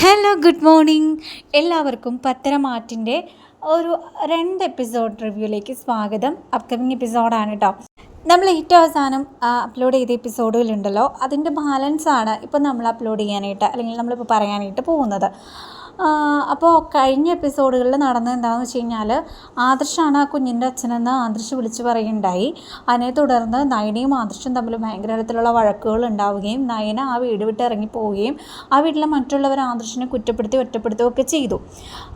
Hello good morning എല്ലാവർക്കും പത്തരമാറ്റിന്റെ ഒരു രണ്ട് എപ്പിസോഡ് റിവ്യൂയിലേക്ക് സ്വാഗതം. അപ്കമിങ് എപ്പിസോഡാണ് കേട്ടോ നമ്മൾ ഏറ്റവും അവസാനം അപ്ലോഡ് ചെയ്ത എപ്പിസോഡുകളുണ്ടല്ലോ അതിന്റെ ബാലൻസാണ് ഇപ്പോൾ നമ്മൾ അപ്ലോഡ് ചെയ്യാനായിട്ട് അല്ലെങ്കിൽ നമ്മളിപ്പോൾ പറയാനായിട്ട് പോകുന്നത്. അപ്പോൾ കഴിഞ്ഞ എപ്പിസോഡുകളിൽ നടന്നത് എന്താണെന്ന് വെച്ച് കഴിഞ്ഞാൽ ആദർശാണ് ആ കുഞ്ഞിന്റെ അച്ഛനെന്ന് ആദർശ് വിളിച്ച് പറയുകയുണ്ടായി അതിനെ തുടർന്ന് നയനയും ആദർശും തമ്മിൽ ഭയങ്കര തരത്തിലുള്ള വഴക്കുകൾ ഉണ്ടാവുകയും നയന ആ വീട് വിട്ട് ഇറങ്ങി പോവുകയും ആ വീട്ടിലെ മറ്റുള്ളവർ ആദർശിനെ കുറ്റപ്പെടുത്തി ഒറ്റപ്പെടുത്തുകയൊക്കെ ചെയ്തു.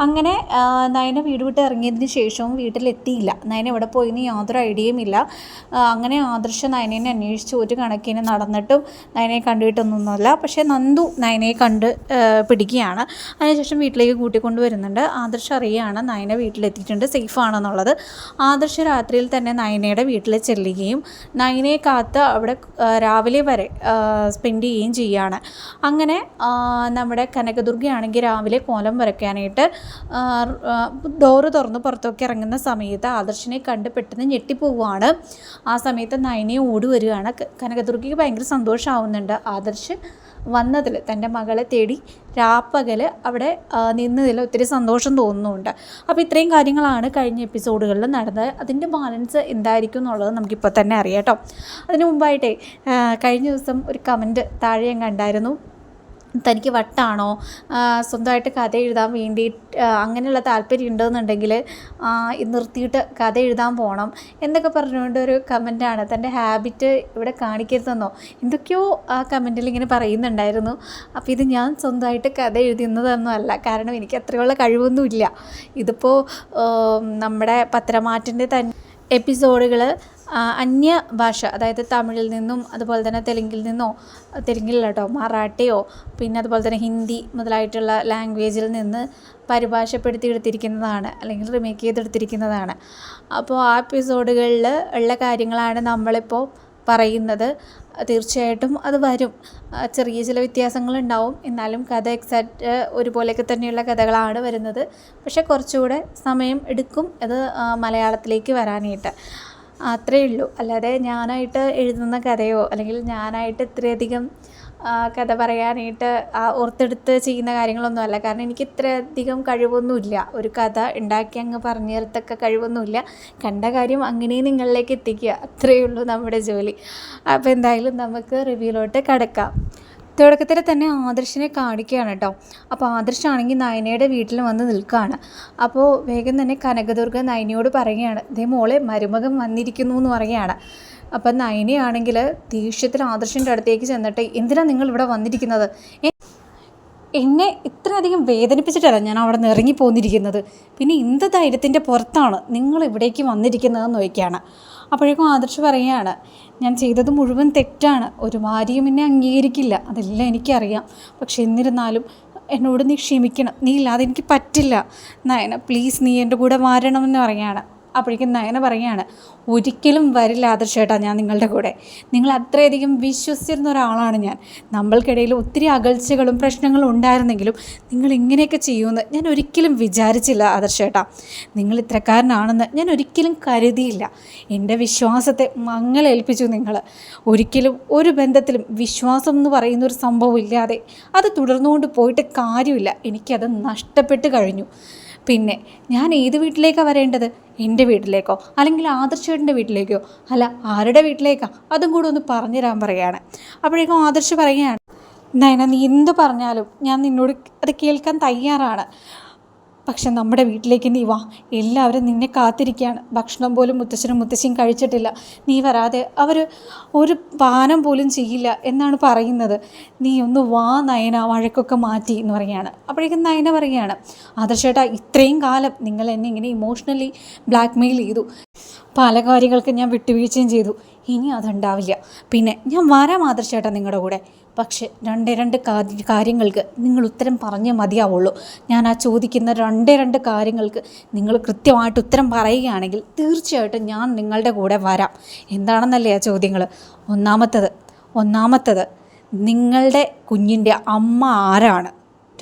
അങ്ങനെ നയന വീട് വിട്ട് ഇറങ്ങിയതിന് ശേഷവും വീട്ടിലെത്തിയില്ല. നയന എവിടെ പോയി പോയിന്ന് യാതൊരു ഐഡിയയും ഇല്ല. അങ്ങനെ ആദർശ് നയനേനെ അന്വേഷിച്ച് ഒരു കണക്കിന് നടന്നിട്ടും നയനയെ കണ്ടുകിട്ടൊന്നുമല്ല പക്ഷേ നന്ദു നയനയെ കണ്ട് പിടിക്കുകയാണ്. അതിനുശേഷം വീട്ടിലേക്ക് കൂട്ടിക്കൊണ്ടുവരുന്നുണ്ട്. വരുന്നുണ്ട് ആദർശ അറിയുകയാണ് നയന വീട്ടിലെത്തിയിട്ടുണ്ട്. സേഫ് ആണെന്നുള്ളത് ആദർശ രാത്രിയിൽ തന്നെ നയനയുടെ വീട്ടിൽ ചെല്ലുകയും നയനയെ കാത്ത് അവിടെ രാവിലെ വരെ സ്പെൻഡ് ചെയ്യുകയും ചെയ്യുകയാണ് അങ്ങനെ നമ്മുടെ കനകദുർഗയാണെങ്കിൽ രാവിലെ കോലം വരയ്ക്കാനായിട്ട് ഡോറ് തുറന്ന് പുറത്തൊക്കെ ഇറങ്ങുന്ന സമയത്ത് ആദർശിനെ കണ്ട് പെട്ടെന്ന് ഞെട്ടിപ്പോവുകയാണ് ആ സമയത്ത് നയനയെ ഓടി വരികയാണ്. കനകദുർഗയ്ക്ക് ഭയങ്കര സന്തോഷമാവുന്നുണ്ട് ആദർശ്. വന്നതിൽ തന്റെ മകളെ തേടി രാപ്പകൽ അവിടെ നിന്നതിൽ ഒത്തിരി സന്തോഷം തോന്നുന്നുണ്ട്. അപ്പോൾ ഇത്രയും കാര്യങ്ങളാണ് കഴിഞ്ഞ എപ്പിസോഡുകളിൽ നടന്നത്. അതിന്റെ ബാലൻസ് എന്തായിരിക്കും എന്നുള്ളത് നമുക്കിപ്പോൾ തന്നെ അറിയാം കേട്ടോ. അതിന് മുമ്പായിട്ടേ കഴിഞ്ഞ ദിവസം ഒരു കമന്റ് താഴെ ഞാൻ കണ്ടായിരുന്നു. തനിക്ക് വട്ടാണോ? സ്വന്തമായിട്ട് കഥ എഴുതാൻ വേണ്ടി അങ്ങനെയുള്ള താല്പര്യം ഉണ്ടെന്നുണ്ടെങ്കിൽ നിർത്തിയിട്ട് കഥ എഴുതാൻ പോകണം എന്നൊക്കെ പറഞ്ഞുകൊണ്ട് ഒരു കമന്റാണ് തന്റെ ഹാബിറ്റ് ഇവിടെ കാണിക്കരുതെന്നോ? എന്തൊക്കെയോ ആ കമന്റിൽ ഇങ്ങനെ പറയുന്നുണ്ടായിരുന്നു. അപ്പോൾ ഇത് ഞാൻ സ്വന്തമായിട്ട് കഥ എഴുതുന്നതൊന്നും അല്ല. കാരണം എനിക്ക് അത്രയുള്ള കഴിവൊന്നുമില്ല. ഇതിപ്പോൾ നമ്മുടെ പത്രമാറ്റിന്റെ തന്നെ എപ്പിസോഡുകൾ അന്യ ഭാഷ അതായത് തമിഴിൽ നിന്നും അതുപോലെ തന്നെ തെലുങ്കിൽ നിന്നോ തെലുങ്കിൽ കേട്ടോ മറാഠിയോ പിന്നെ അതുപോലെ തന്നെ ഹിന്ദി മുതലായിട്ടുള്ള ലാംഗ്വേജിൽ നിന്ന് പരിഭാഷപ്പെടുത്തി എടുത്തിരിക്കുന്നതാണ് അല്ലെങ്കിൽ റിമേക്ക് ചെയ്തെടുത്തിരിക്കുന്നതാണ്. അപ്പോൾ ആ എപ്പിസോഡുകളിൽ ഉള്ള കാര്യങ്ങളാണ് നമ്മളിപ്പോൾ പറയുന്നത്. തീർച്ചയായിട്ടും അത് വരും. ചെറിയ ചില വ്യത്യാസങ്ങളുണ്ടാവും. എന്നാലും കഥ എക്സാക്റ്റ് ഒരുപോലെയൊക്കെ തന്നെയുള്ള കഥകളാണ് വരുന്നത്. പക്ഷേ കുറച്ചുകൂടെ സമയം എടുക്കും അത് മലയാളത്തിലേക്ക് വരാനായിട്ട്. അത്രയേ ഉള്ളൂ. അല്ലാതെ ഞാനായിട്ട് എഴുതുന്ന കഥയോ അല്ലെങ്കിൽ ഞാനായിട്ട് ഇത്രയധികം കഥ പറയാനായിട്ട് ഓർത്തെടുത്ത് ചെയ്യുന്ന കാര്യങ്ങളൊന്നും അല്ല. കാരണം എനിക്ക് ഇത്രയധികം കഴിവൊന്നുമില്ല. ഒരു കഥ ഉണ്ടാക്കി അങ്ങ് പറഞ്ഞു തരത്തക്ക കഴിവൊന്നുമില്ല. കണ്ട കാര്യം അങ്ങനെ നിങ്ങളിലേക്ക് എത്തിക്കുക. അത്രയേ ഉള്ളൂ നമ്മുടെ ജോലി. അപ്പോൾ എന്തായാലും നമുക്ക് റിവ്യൂലോട്ട് കിടക്കാം. തുടക്കത്തിൽ തന്നെ ആദർശിനെ കാണിക്കുകയാണ് കേട്ടോ. അപ്പോൾ ആദർശാണെങ്കിൽ നയനയുടെ വീട്ടിൽ വന്ന് നിൽക്കുകയാണ്. അപ്പോൾ വേഗം തന്നെ കനകദുർഗ നയനയോട് പറയുകയാണ് ദേ മോളെ മരുമകൻ വന്നിരിക്കുന്നു എന്ന് പറയുകയാണ്. അപ്പം നയനയാണെങ്കിൽ ദേഷ്യത്തിൽ ആദർശിന്റെ അടുത്തേക്ക് ചെന്നിട്ട് എന്തിനാണ് നിങ്ങൾ ഇവിടെ വന്നിരിക്കുന്നത്? എന്നെ ഇത്രയധികം വേദനിപ്പിച്ചിട്ടല്ല ഞാൻ അവിടെ നിന്ന് ഇറങ്ങി പോന്നിരിക്കുന്നത്. പിന്നെ എന്ത് ധൈര്യത്തിന്റെ പുറത്താണ് നിങ്ങൾ ഇവിടേക്ക് വന്നിരിക്കുന്നതെന്ന് നോക്കിയാണ് അപ്പോഴേക്കും ആദർശ് പറയുകയാണ് ഞാൻ ചെയ്തത് മുഴുവൻ തെറ്റാണ്. ഒരു ഭാര്യയും എന്നെ അംഗീകരിക്കില്ല. അതെല്ലാം എനിക്കറിയാം. പക്ഷെ എന്നിരുന്നാലും എന്നോട് നീ ക്ഷമിക്കണം. നീ ഇല്ലാതെ എനിക്ക് പറ്റില്ല. നയന പ്ലീസ് നീ എന്റെ കൂടെ വരണമെന്ന് പറയുകയാണ്. അപ്പോഴേക്കും നയന പറയുകയാണ് ഒരിക്കലും വരില്ല ആദർശേട്ടാ ഞാൻ നിങ്ങളുടെ കൂടെ. നിങ്ങൾ അത്രയധികം വിശ്വസിച്ചിരുന്ന ഒരാളാണ് ഞാൻ. നമ്മൾക്കിടയിൽ ഒത്തിരി അകൽച്ചകളും പ്രശ്നങ്ങളും ഉണ്ടായിരുന്നെങ്കിലും നിങ്ങൾ ഇങ്ങനെയൊക്കെ ചെയ്യുമെന്ന് ഞാൻ ഒരിക്കലും വിചാരിച്ചില്ല ആദർശേട്ടാ നിങ്ങൾ ഇത്രക്കാരനാണെന്ന് ഞാൻ ഒരിക്കലും കരുതിയില്ല. എന്റെ വിശ്വാസത്തെ മങ്ങലേൽപ്പിച്ചു നിങ്ങൾ. ഒരിക്കലും ഒരു ബന്ധത്തിലും വിശ്വാസം എന്ന് പറയുന്ന ഒരു സംഭവം ഇല്ലാതെ അത് തുടർന്നുകൊണ്ട് പോയിട്ട് കാര്യമില്ല. എനിക്കത് നഷ്ടപ്പെട്ട് കഴിഞ്ഞു. പിന്നെ ഞാൻ ഏത് വീട്ടിലേക്കാണ് വരേണ്ടത്? എന്റെ വീട്ടിലേക്കോ? അല്ലെങ്കിൽ ആദർശേട്ടന്റെ വീട്ടിലേക്കോ? അല്ല ആരുടെ വീട്ടിലേക്കാ? അതും കൂടെ ഒന്ന് പറഞ്ഞുതരാൻ പറയുകയാണ് അപ്പോഴേക്കും ആദർശ് പറയുകയാണ് നയന നീ എന്ത് പറഞ്ഞാലും ഞാൻ നിന്നോട് അത് കേൾക്കാൻ തയ്യാറാണ്. പക്ഷെ നമ്മുടെ വീട്ടിലേക്ക് നീ വാ. എല്ലാവരും നിന്നെ കാത്തിരിക്കുകയാണ്. ഭക്ഷണം പോലും മുത്തശ്ശനും മുത്തശ്ശിയും കഴിച്ചിട്ടില്ല. നീ വരാതെ അവർ ഒരു പാനം പോലും ചെയ്യില്ല എന്നാണ് പറയുന്നത്. നീ ഒന്ന് വാ നയന വഴക്കൊക്കെ മാറ്റി എന്ന് പറയുകയാണ്. അപ്പോഴേക്കും നയന പറയുകയാണ് ആദർശേട്ടാ ഇത്രയും കാലം നിങ്ങൾ എന്നെ ഇങ്ങനെ ഇമോഷണലി ബ്ലാക്ക്മെയിൽ ചെയ്തു. പല കാര്യങ്ങൾക്ക് ഞാൻ വിട്ടുവീഴ്ചയും ചെയ്തു. ഇനി അതുണ്ടാവില്ല. പിന്നെ ഞാൻ വരാം ആദർശേട്ടാ നിങ്ങളുടെ കൂടെ. പക്ഷേ രണ്ടേ രണ്ട് കാര്യങ്ങൾക്ക് നിങ്ങൾ ഉത്തരം പറഞ്ഞേ മതിയാവുള്ളൂ. ഞാൻ ആ ചോദിക്കുന്ന രണ്ടേ രണ്ട് കാര്യങ്ങൾക്ക് നിങ്ങൾ കൃത്യമായിട്ട് ഉത്തരം പറയുകയാണെങ്കിൽ തീർച്ചയായിട്ടും ഞാൻ നിങ്ങളുടെ കൂടെ വരാം. എന്താണെന്നല്ലേ ആ ചോദ്യങ്ങൾ ഒന്നാമത്തത് ഒന്നാമത്തത് നിങ്ങളുടെ കുഞ്ഞിന്റെ അമ്മ ആരാണ്?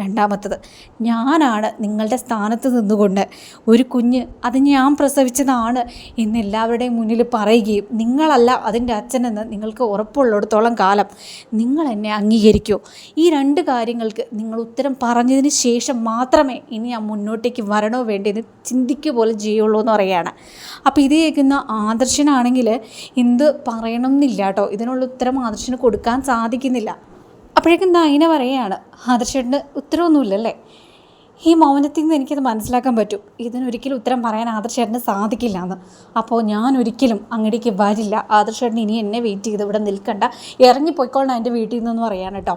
രണ്ടാമത്തത്. ഞാനാണ് നിങ്ങളുടെ സ്ഥാനത്ത് നിന്നുകൊണ്ട് ഒരു കുഞ്ഞ് അത് ഞാൻ പ്രസവിച്ചതാണ് എന്ന് എല്ലാവരുടെയും മുന്നിൽ പറയുകയും നിങ്ങളല്ല അതിന്റെ അച്ഛനെന്ന് നിങ്ങൾക്ക് ഉറപ്പുള്ളിടത്തോളം കാലം നിങ്ങൾ എന്നെ അംഗീകരിക്കൂ. ഈ രണ്ട് കാര്യങ്ങൾക്ക് നിങ്ങൾ ഉത്തരം പറഞ്ഞതിന് ശേഷം മാത്രമേ ഇനി ആ മുന്നോട്ടേക്ക് വരണോ വേണ്ടതെന്ന് ചിന്തിക്കുക പോലെ ചെയ്യുള്ളൂ എന്ന് പറയുകയാണ്. അപ്പോൾ ഇത് കേൾക്കുന്ന ആദർശനാണെങ്കിൽ എന്ത് പറയണം എന്നില്ല കേട്ടോ. ഇതിനുള്ള ഉത്തരം ആദർശന് കൊടുക്കാൻ സാധിക്കുന്നില്ല. അപ്പോഴേക്കും നയന പറയുകയാണ്. ആദർശേട്ടന് ഉത്തരവൊന്നുമില്ലല്ലേ? ഈ മൗനത്തിൽ നിന്ന് എനിക്കത് മനസ്സിലാക്കാൻ പറ്റും. ഇതിനൊരിക്കലും ഉത്തരം പറയാൻ ആദർശേട്ടന് സാധിക്കില്ല എന്ന് അപ്പോൾ ഞാൻ ഒരിക്കലും അങ്ങടേക്ക് വരില്ല. ആദർശേട്ടൻ ഇനി എന്നെ വെയിറ്റ് ചെയ്ത് ഇവിടെ നിൽക്കണ്ട. ഇറങ്ങിപ്പോയിക്കോളണം എന്റെ വീട്ടിൽ നിന്നെന്ന് പറയാൻ കേട്ടോ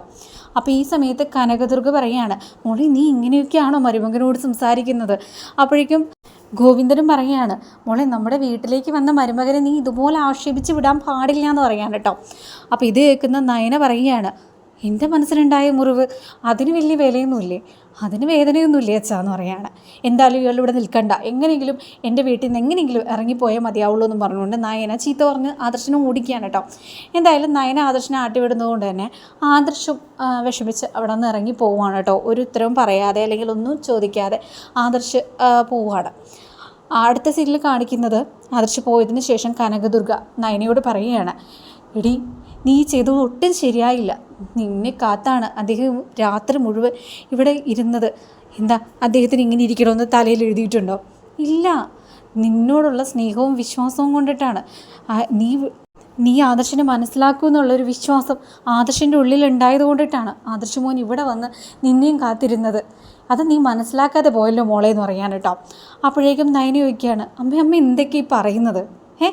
അപ്പോൾ ഈ സമയത്ത് കനകദുർഗ പറയാണ് മോളെ നീ ഇങ്ങനെയൊക്കെയാണോ മരുമകനോട് സംസാരിക്കുന്നത്? അപ്പോഴേക്കും ഗോവിന്ദനും പറയുകയാണ് മോളെ നമ്മുടെ വീട്ടിലേക്ക് വന്ന മരുമകനെ നീ ഇതുപോലെ ആക്ഷേപിച്ച് വിടാൻ പാടില്ല എന്ന് പറയാൻ കേട്ടോ അപ്പോൾ ഇത് കേൾക്കുന്ന നയന പറയുകയാണ് എന്റെ മനസ്സിലുണ്ടായ മുറിവ് അതിന് വലിയ വിലയൊന്നുമില്ലേ? അതിന് വേദനയൊന്നുമില്ലേ അച്ഛാ എന്ന് പറയാണ് എന്തായാലും ഇയാൾ ഇവിടെ നിൽക്കണ്ട. എങ്ങനെയെങ്കിലും എന്റെ വീട്ടിൽ നിന്ന് എങ്ങനെയെങ്കിലും ഇറങ്ങിപ്പോയാൽ മതിയാവുള്ളൂ എന്ന് പറഞ്ഞുകൊണ്ട് നയന ചീത്ത പറഞ്ഞ് ആദർശനെ ഓടിക്കുകയാണ് കേട്ടോ. എന്തായാലും നയന ആദർശനെ ആട്ടി വിടുന്നതുകൊണ്ട് തന്നെ ആദർശം വിഷമിച്ച് അവിടെ നിന്ന് ഇറങ്ങി പോവുകയാണ് കേട്ടോ. ഒരു ഉത്തരവും പറയാതെ അല്ലെങ്കിൽ ഒന്നും ചോദിക്കാതെ ആദർശ് പോവുകയാണ്. അടുത്ത സീരിയൽ കാണിക്കുന്നത് ആദർശ് പോയതിന് ശേഷം കനകദുർഗ നയനയോട് പറയുകയാണ്. എടി നീ ചെയ്തത് ഒട്ടും ശരിയായില്ല. നിന്നെ കാത്താണ് അദ്ദേഹം രാത്രി മുഴുവൻ ഇവിടെ ഇരുന്നത്. എന്താ അദ്ദേഹത്തിന് ഇങ്ങനെ ഇരിക്കണമെന്ന് തലയിൽ എഴുതിയിട്ടുണ്ടോ? ഇല്ല. നിന്നോടുള്ള സ്നേഹവും വിശ്വാസവും കൊണ്ടിട്ടാണ്. നീ നീ ആദർശനെ മനസ്സിലാക്കൂ എന്നുള്ളൊരു വിശ്വാസം ആദർശന്റെ ഉള്ളിൽ ഉണ്ടായത് കൊണ്ടിട്ടാണ് ആദർശ് മോൻ ഇവിടെ വന്ന് നിന്നെയും കാത്തിരുന്നത്. അത് നീ മനസ്സിലാക്കാതെ പോയല്ലോ മോളെ എന്ന് പറയാൻ കേട്ടോ. അപ്പോഴേക്കും നയന ചോദിക്കുകയാണ് അമ്മ അമ്മ എന്തൊക്കെയാ ഈ പറയുന്നത്? ഏ?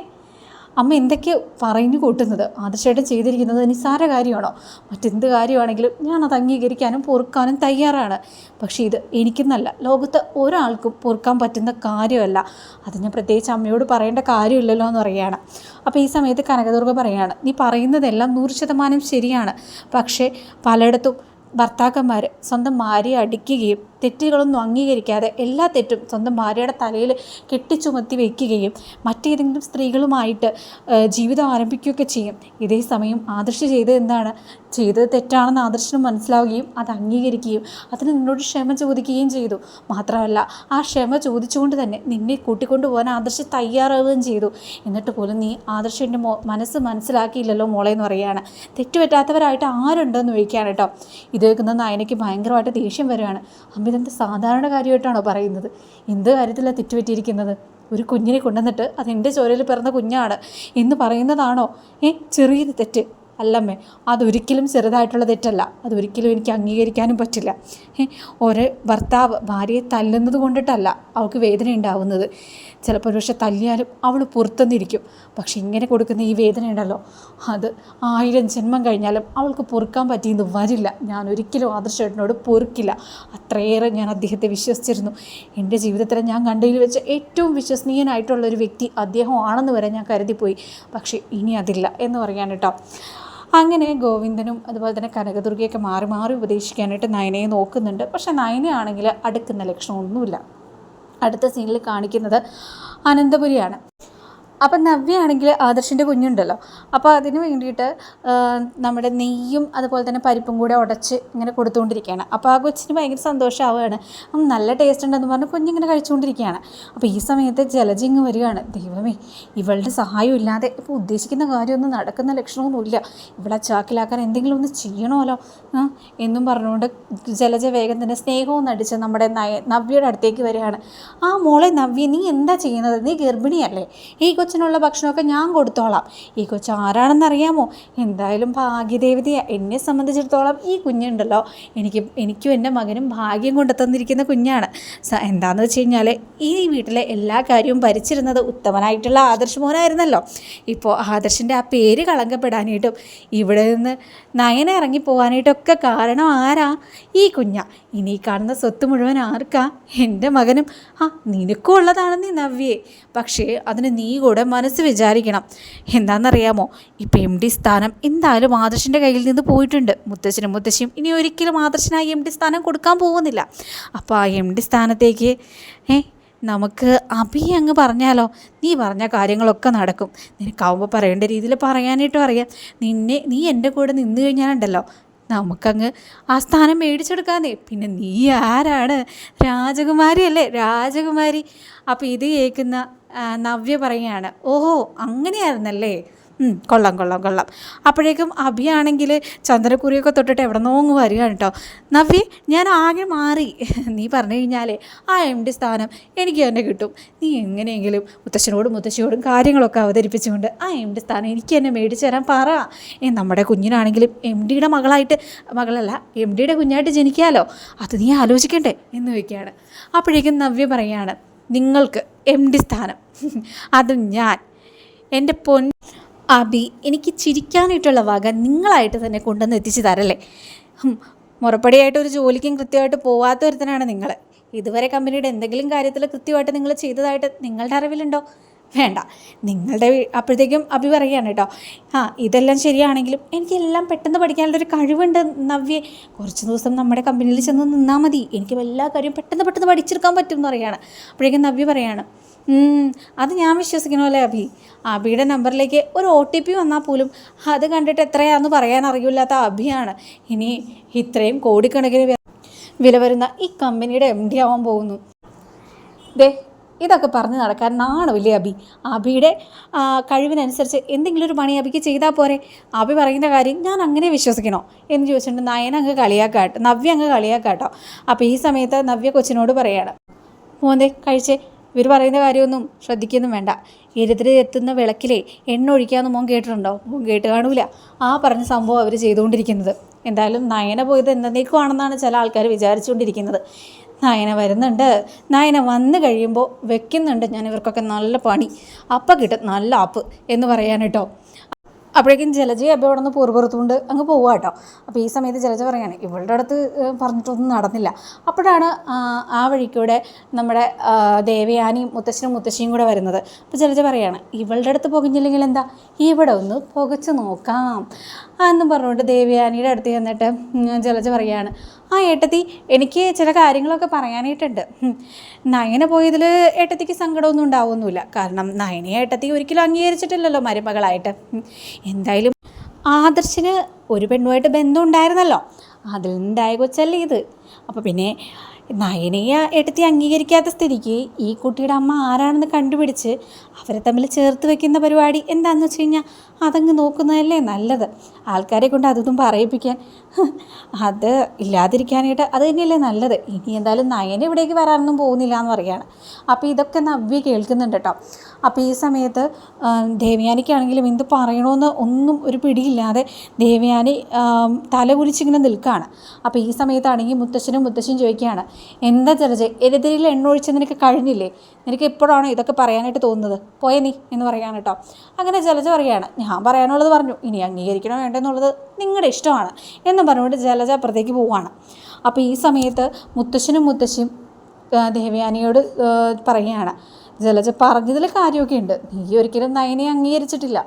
അമ്മ എന്തൊക്കെ പറഞ്ഞു കൂട്ടുന്നത്? ആദർശമായിട്ട് ചെയ്തിരിക്കുന്നത് നിസ്സാര കാര്യമാണോ? മറ്റെന്ത് കാര്യമാണെങ്കിലും ഞാൻ അത് അംഗീകരിക്കാനും പൊറുക്കാനും തയ്യാറാണ്. പക്ഷേ ഇത് എനിക്കെന്നല്ല ലോകത്ത് ഒരാൾക്കും പൊറുക്കാൻ പറ്റുന്ന കാര്യമല്ല. അത് ഞാൻ പ്രത്യേകിച്ച് അമ്മയോട് പറയേണ്ട കാര്യമില്ലല്ലോ എന്ന് പറയുകയാണ്. അപ്പോൾ ഈ സമയത്ത് കനകദുർഗ പറയുകയാണ് നീ പറയുന്നതെല്ലാം നൂറ് ശതമാനം ശരിയാണ്. പക്ഷേ പലയിടത്തും ഭർത്താക്കന്മാർ സ്വന്തം ഭാര്യയെ അടിക്കുകയും തെറ്റുകളൊന്നും അംഗീകരിക്കാതെ എല്ലാ തെറ്റും സ്വന്തം ഭാര്യയുടെ തലയിൽ കെട്ടിച്ചുമത്തി വയ്ക്കുകയും മറ്റേതെങ്കിലും സ്ത്രീകളുമായിട്ട് ജീവിതം ആരംഭിക്കുകയൊക്കെ ചെയ്യും. ഇതേ സമയം ആദർശ് ചെയ്തത് എന്താണ്? ചെയ്തത് തെറ്റാണെന്ന് ആദർശനം മനസ്സിലാവുകയും അത് അംഗീകരിക്കുകയും അതിന് നിന്നോട് ക്ഷമ ചോദിക്കുകയും ചെയ്തു. മാത്രമല്ല ആ ക്ഷമ ചോദിച്ചുകൊണ്ട് തന്നെ നിന്നെ കൂട്ടിക്കൊണ്ടു പോകാൻ ആദർശ് തയ്യാറാവുകയും ചെയ്തു. എന്നിട്ട് പോലും നീ ആദർശന്റെ മനസ്സ് മനസ്സിലാക്കിയില്ലല്ലോ മോളെ എന്ന് പറയുകയാണ്. തെറ്റുപറ്റാത്തവരായിട്ട് ആരുണ്ടെന്ന് ചോദിക്കുകയാണ് കേട്ടോ. ഇത് കേൾക്കുന്ന നായനയ്ക്ക് ഭയങ്കരമായിട്ട് ദേഷ്യം വരികയാണ്. അമ്മ ഇതെന്ത് സാധാരണ കാര്യമായിട്ടാണോ പറയുന്നത്? എന്ത് കാര്യത്തിലാണ് തെറ്റുപറ്റിയിരിക്കുന്നത്? ഒരു കുഞ്ഞിനെ കൊണ്ടുവന്നിട്ട് അതെന്റെ ചോരയിൽ പിറന്ന കുഞ്ഞാണ് എന്ന് പറയുന്നതാണോ? ഏ ചെറിയൊരു തെറ്റ്. അല്ലമ്മേ അതൊരിക്കലും ചെറുതായിട്ടുള്ള തെറ്റല്ല. അതൊരിക്കലും എനിക്ക് അംഗീകരിക്കാനും പറ്റില്ല. ഒരു ഭർത്താവ് ഭാര്യയെ തല്ലുന്നത് കൊണ്ടിട്ടല്ല അവൾക്ക് വേദന ഉണ്ടാവുന്നത്. ചിലപ്പോൾ പക്ഷെ തല്ലിയാലും അവൾ പുറത്തുനിന്നിരിക്കും പക്ഷെ ഇങ്ങനെ കൊടുക്കുന്ന ഈ വേദന ഉണ്ടല്ലോ അത് ആയിരം ജന്മം കഴിഞ്ഞാലും അവൾക്ക് പൊറുക്കാൻ പറ്റിയെന്ന് വരില്ല. ഞാൻ ഒരിക്കലും ആദർശേട്ടനോട് പൊറുക്കില്ല. അത്രയേറെ ഞാൻ അദ്ദേഹത്തെ വിശ്വസിച്ചിരുന്നു. എന്റെ ജീവിതത്തിൽ ഞാൻ കണ്ടതിൽ വെച്ച് ഏറ്റവും വിശ്വസനീയനായിട്ടുള്ള ഒരു വ്യക്തി അദ്ദേഹം ആണെന്ന് വരെ ഞാൻ കരുതിപ്പോയി. പക്ഷേ ഇനി അതില്ല എന്ന് പറയാൻ കേട്ടോ. അങ്ങനെ ഗോവിന്ദനും അതുപോലെ തന്നെ കനകദുർഗയൊക്കെ മാറി മാറി ഉപദേശിക്കാനായിട്ട് നയനയെ നോക്കുന്നുണ്ട്. പക്ഷേ നയനയാണെങ്കിൽ അടുക്കുന്ന ലക്ഷണമൊന്നുമില്ല. അടുത്ത സീനിൽ കാണിക്കുന്നത് അനന്തപുരിയാണ്. അപ്പം നവ്യയാണെങ്കിൽ ആദർശിന്റെ കുഞ്ഞുണ്ടല്ലോ. അപ്പോൾ അതിന് വേണ്ടിയിട്ട് നമ്മുടെ നെയ്യും അതുപോലെ തന്നെ പരിപ്പും കൂടെ ഉടച്ച് ഇങ്ങനെ കൊടുത്തുകൊണ്ടിരിക്കുകയാണ്. അപ്പോൾ ആ കൊച്ചിന് ഭയങ്കര സന്തോഷമാവുകയാണ്. നല്ല ടേസ്റ്റ് ഉണ്ടെന്ന് പറഞ്ഞ് കുഞ്ഞിങ്ങനെ കഴിച്ചുകൊണ്ടിരിക്കുകയാണ്. അപ്പോൾ ഈ സമയത്ത് ജലജിങ് വരികയാണ്. ദൈവമേ ഇവളുടെ സഹായം ഇല്ലാതെ ഇപ്പോൾ ഉദ്ദേശിക്കുന്ന കാര്യമൊന്നും നടക്കുന്ന ലക്ഷണമൊന്നുമില്ല. ഇവളെ ചാക്കിലാക്കാൻ എന്തെങ്കിലും ഒന്ന് ചെയ്യണമല്ലോ. എന്നും പറഞ്ഞുകൊണ്ട് ജലജ വേഗം തന്നെ സ്നേഹവും നടിച്ച് നമ്മുടെ നവ്യയുടെ അടുത്തേക്ക് വരികയാണ്. ആ മോളെ നവ്യ നീ എന്താ ചെയ്യുന്നത്? നീ ഗർഭിണിയല്ലേ? ഈ കൊച്ചിനുള്ള ഭക്ഷണമൊക്കെ ഞാൻ കൊടുത്തോളാം. ഈ കൊച്ച് ആരാണെന്ന് അറിയാമോ എന്തായാലും ഭാഗ്യദേവതയാ. എന്നെ സംബന്ധിച്ചിടത്തോളം ഈ കുഞ്ഞുണ്ടല്ലോ. എനിക്ക് എനിക്കും എന്റെ മകനും ഭാഗ്യം കൊണ്ടു തന്നിരിക്കുന്ന കുഞ്ഞാണ് എന്താണെന്ന് വെച്ച് കഴിഞ്ഞാൽ ഈ വീട്ടിലെ എല്ലാ കാര്യവും ഭരിച്ചിരുന്നത് ഉത്തമനായിട്ടുള്ള ആദർശ് മോനായിരുന്നല്ലോ ഇപ്പോൾ ആദർശിന്റെ ആ പേര് കളങ്കപ്പെടാനായിട്ടും ഇവിടെ നിന്ന് നയന ഇറങ്ങി പോകാനായിട്ടൊക്കെ കാരണം ആരാ? ഈ കുഞ്ഞ. ഇനി കാണുന്ന സ്വത്ത് മുഴുവൻ ആർക്കാ? എന്റെ മകനും. ആ നിനക്കും ഉള്ളതാണെന്ന് നവ്യേ. പക്ഷേ അതിന് നീ കൂടെ മനസ്സ് വിചാരിക്കണം. എന്താണെന്നറിയാമോ? ഇപ്പം എം ഡി സ്ഥാനം എന്തായാലും ആദർശിന്റെ കയ്യിൽ നിന്ന് പോയിട്ടുണ്ട്. മുത്തശ്ശനും മുത്തശ്ശിയും ഇനി ഒരിക്കലും ആദർശനായി എം ഡി സ്ഥാനം കൊടുക്കാൻ പോകുന്നില്ല. അപ്പോൾ ആ എം ഡി സ്ഥാനത്തേക്ക് ഏ നമുക്ക് അഭി അങ്ങ് പറഞ്ഞാലോ? നീ പറഞ്ഞ കാര്യങ്ങളൊക്കെ നടക്കും. നിനക്കാവുമ്പോൾ പറയേണ്ട രീതിയിൽ പറയാനായിട്ടും അറിയാം. നിന്നെ നീ എന്റെ കൂടെ നിന്ന് കഴിഞ്ഞാലുണ്ടല്ലോ. നമുക്കങ്ങ് ആ സ്ഥാനം മേടിച്ചെടുക്കാന്നേ. പിന്നെ നീ ആരാണ്? രാജകുമാരി അല്ലേ രാജകുമാരി. അപ്പോൾ ഇത് കേൾക്കുന്ന നവ്യ പറയുകയാണ് ഓഹോ അങ്ങനെയായിരുന്നല്ലേ? കൊള്ളാം കൊള്ളാം കൊള്ളാം. അപ്പോഴേക്കും അഭിയാണെങ്കിൽ ചന്ദ്രക്കുറിയൊക്കെ തൊട്ടിട്ട് എവിടെ നോങ്ങ് വരികയാണ് കേട്ടോ നവ്യ ഞാൻ ആകെ മാറി. നീ പറഞ്ഞു കഴിഞ്ഞാലേ ആ എം ഡി സ്ഥാനം എനിക്ക് തന്നെ കിട്ടും. നീ എങ്ങനെയെങ്കിലും മുത്തശ്ശനോടും മുത്തശ്ശിയോടും കാര്യങ്ങളൊക്കെ അവതരിപ്പിച്ചുകൊണ്ട് ആ എം ഡി സ്ഥാനം എനിക്ക് തന്നെ മേടിച്ചു തരാൻ പറ. നമ്മുടെ കുഞ്ഞിനാണെങ്കിലും എം ഡിയുടെ മകളായിട്ട് മകളല്ല എം ഡിയുടെ കുഞ്ഞായിട്ട് ജനിക്കാമല്ലോ അത് നീ ആലോചിക്കണ്ടേ എന്ന് വയ്ക്കുകയാണ് അപ്പോഴേക്കും നവ്യ പറയുകയാണ് നിങ്ങൾക്ക് എം ഡി സ്ഥാനം. അത് ഞാൻ എന്റെ പൊൻ അബി എനിക്ക് ചിരിക്കാനായിട്ടുള്ള വക നിങ്ങളായിട്ട് തന്നെ കൊണ്ടുവന്ന് എത്തിച്ചു തരല്ലേ? മുറപ്പടിയായിട്ട് ഒരു ജോലിക്കും കൃത്യമായിട്ട് പോവാത്ത ഒരുത്തനാണ് നിങ്ങൾ ഇതുവരെ കമ്പനിയുടെ എന്തെങ്കിലും കാര്യത്തിൽ കൃത്യമായിട്ട് നിങ്ങൾ ചെയ്തതായിട്ട് നിങ്ങളുടെ അറിവിലുണ്ടോ? വേണ്ട. നിങ്ങളുടെ അപ്പോഴത്തേക്കും അഭി പറയുകയാണ് കേട്ടോ ആ ഇതെല്ലാം ശരിയാണെങ്കിലും എനിക്കെല്ലാം പെട്ടെന്ന് പഠിക്കാനുള്ളൊരു കഴിവുണ്ട് നവ്യ. കുറച്ച് ദിവസം നമ്മുടെ കമ്പനിയിൽ ചെന്ന് നിന്നാൽ മതി. എനിക്ക് എല്ലാ കാര്യവും പെട്ടെന്ന് പെട്ടെന്ന് പഠിച്ചെടുക്കാൻ പറ്റും എന്ന് പറയുകയാണ്. അപ്പോഴേക്കും നവ്യ പറയാണ് അത് ഞാൻ വിശ്വസിക്കണമല്ലേ അഭി? അഭിയുടെ നമ്പറിലേക്ക് ഒരു ഒ ടി പി വന്നാൽ പോലും അത് കണ്ടിട്ട് എത്രയാണെന്ന് പറയാൻ അറിയില്ലാത്ത അഭിയാണ്. ഇനി ഇത്രയും കോടിക്കണക്കിന് വില വരുന്ന ഈ കമ്പനിയുടെ എം ഡി ആവാൻ പോകുന്നു. ദേ ഇതൊക്കെ പറഞ്ഞ് നടക്കാൻ നാണമില്ലേ അബി? അബിയുടെ കഴിവിനനുസരിച്ച് എന്തെങ്കിലും ഒരു പണി അബിക്ക് ചെയ്താൽ പോരെ. അബി പറയുന്ന കാര്യം ഞാൻ അങ്ങനെ വിശ്വസിക്കണോ? എന്ന് ചോദിച്ചിട്ടുണ്ട് നയന അങ്ങ് കളിയാക്കാട്ടോ നവ്യ അങ്ങ് കളിയാക്കാട്ടോ. അപ്പോൾ ഈ സമയത്ത് നവ്യ കൊച്ചിനോട് പറയുകയാണ് മോന്തേ കഴിച്ചേ. ഇവർ പറയുന്ന കാര്യമൊന്നും ശ്രദ്ധിക്കൊന്നും വേണ്ട. ഇരുതിരി എത്തുന്ന വിളക്കിലെ എണ്ണ ഒഴിക്കാമെന്ന് മോൻ കേട്ടിട്ടുണ്ടോ? മോൻ കേട്ട് കാണൂല. ആ പറഞ്ഞ സംഭവം അവർ ചെയ്തുകൊണ്ടിരിക്കുന്നത്. എന്തായാലും നയന പോയത് എന്തെന്നേക്കുവാണെന്നാണ് ചില ആൾക്കാർ വിചാരിച്ചുകൊണ്ടിരിക്കുന്നത്. നയന വരുന്നുണ്ട്. നായന വന്നു കഴിയുമ്പോൾ വെക്കുന്നുണ്ട് ഞാൻ ഇവർക്കൊക്കെ നല്ല പണി. അപ്പം കിട്ടും നല്ല ആപ്പ് എന്ന് പറയാൻ കേട്ടോ അപ്പോഴേക്കും ജലജ അപ്പം അവിടെ നിന്ന് പൂർവത്തുകൊണ്ട് അങ്ങ് പോവുക കേട്ടോ അപ്പോൾ ഈ സമയത്ത് ജലജ പറയാണ് ഇവളുടെ അടുത്ത് പറഞ്ഞിട്ടൊന്നും നടന്നില്ല. അപ്പോഴാണ് ആ വഴിക്കൂടെ നമ്മുടെ ദേവയാനിയും മുത്തശ്ശനും മുത്തശ്ശിയും കൂടെ വരുന്നത്. അപ്പോൾ ജലജ പറയാണ് ഇവളുടെ അടുത്ത് പുകഞ്ഞില്ലെങ്കിൽ എന്താ? ഇവിടെ ഒന്ന് പുകച്ച് നോക്കാം. എന്നും പറഞ്ഞുകൊണ്ട് ദേവയാനിയുടെ അടുത്ത് ചെന്നിട്ട് ജലജ പറയാണ് ആ ഏട്ടത്തി എനിക്ക് ചില കാര്യങ്ങളൊക്കെ പറയാനായിട്ടുണ്ട്. നയന പോയതിൽ ഏട്ടത്തിക്ക് സങ്കടമൊന്നും ഉണ്ടാവുമൊന്നുമില്ല കാരണം നയനെ ഏട്ടത്തി ഒരിക്കലും അംഗീകരിച്ചിട്ടില്ലല്ലോ മരുമകളായിട്ട്. എന്തായാലും ആദർശിന് ഒരു പെണ്ണുമായിട്ട് ബന്ധം ഉണ്ടായിരുന്നല്ലോ. അതിൽ നിന്നുണ്ടായ കൊച്ചല്ലേ ഇത്. അപ്പോൾ പിന്നെ നയനയെ എടുത്തി അംഗീകരിക്കാത്ത സ്ഥിതിക്ക് ഈ കുട്ടിയുടെ അമ്മ ആരാണെന്ന് കണ്ടുപിടിച്ച് അവരെ തമ്മിൽ ചേർത്ത് വെക്കുന്ന പരിപാടി എന്താണെന്ന് വെച്ച് കഴിഞ്ഞാൽ അതങ്ങ് നോക്കുന്നതല്ലേ നല്ലത്. ആൾക്കാരെ കൊണ്ട് അതൊന്നും പറയിപ്പിക്കാൻ. അത് ഇല്ലാതിരിക്കാനായിട്ട് അത് തന്നെയല്ലേ നല്ലത്. ഇനി എന്തായാലും നയന ഇവിടേക്ക് വരാനൊന്നും പോകുന്നില്ല എന്ന് പറയുകയാണ്. അപ്പോൾ ഇതൊക്കെ നവ്യ കേൾക്കുന്നുണ്ട് കേട്ടോ. അപ്പോൾ ഈ സമയത്ത് ദേവയാനിക്കാണെങ്കിലും എന്ത് പറയണമെന്ന് ഒന്നും ഒരു പിടിയില്ലാതെ ദേവയാനി തലകുലിച്ചിങ്ങനെ നിൽക്കുകയാണ് അപ്പോൾ ഈ സമയത്താണെങ്കിൽ മുത്തശ്ശനും മുത്തശ്ശനും ചോദിക്കുകയാണ് എന്താ ചെറുജ് എതിരിൽ എണ്ണ ഒഴിച്ച് നിനക്ക് കഴിഞ്ഞില്ലേ? നിനക്ക് എപ്പോഴാണോ ഇതൊക്കെ പറയാനായിട്ട് തോന്നുന്നത്? പോയേ നീ എന്ന് പറയാൻ കേട്ടോ. അങ്ങനെ ജലജ പറയുകയാണ് ഞാൻ പറയാനുള്ളത് പറഞ്ഞു. ഇനി അംഗീകരിക്കണോ വേണ്ടെന്നുള്ളത് നിങ്ങളുടെ ഇഷ്ടമാണ് എന്ന് പറഞ്ഞുകൊണ്ട് ജലജ അപ്പുറത്തേക്ക് പോവുകയാണ് അപ്പോൾ ഈ സമയത്ത് മുത്തശ്ശനും മുത്തശ്ശിയും ദേവയാനിയോട് പറയുകയാണ് ജലജ പറഞ്ഞതിൽ കാര്യമൊക്കെ ഉണ്ട്. നീ ഒരിക്കലും നയനെ അംഗീകരിച്ചിട്ടില്ല.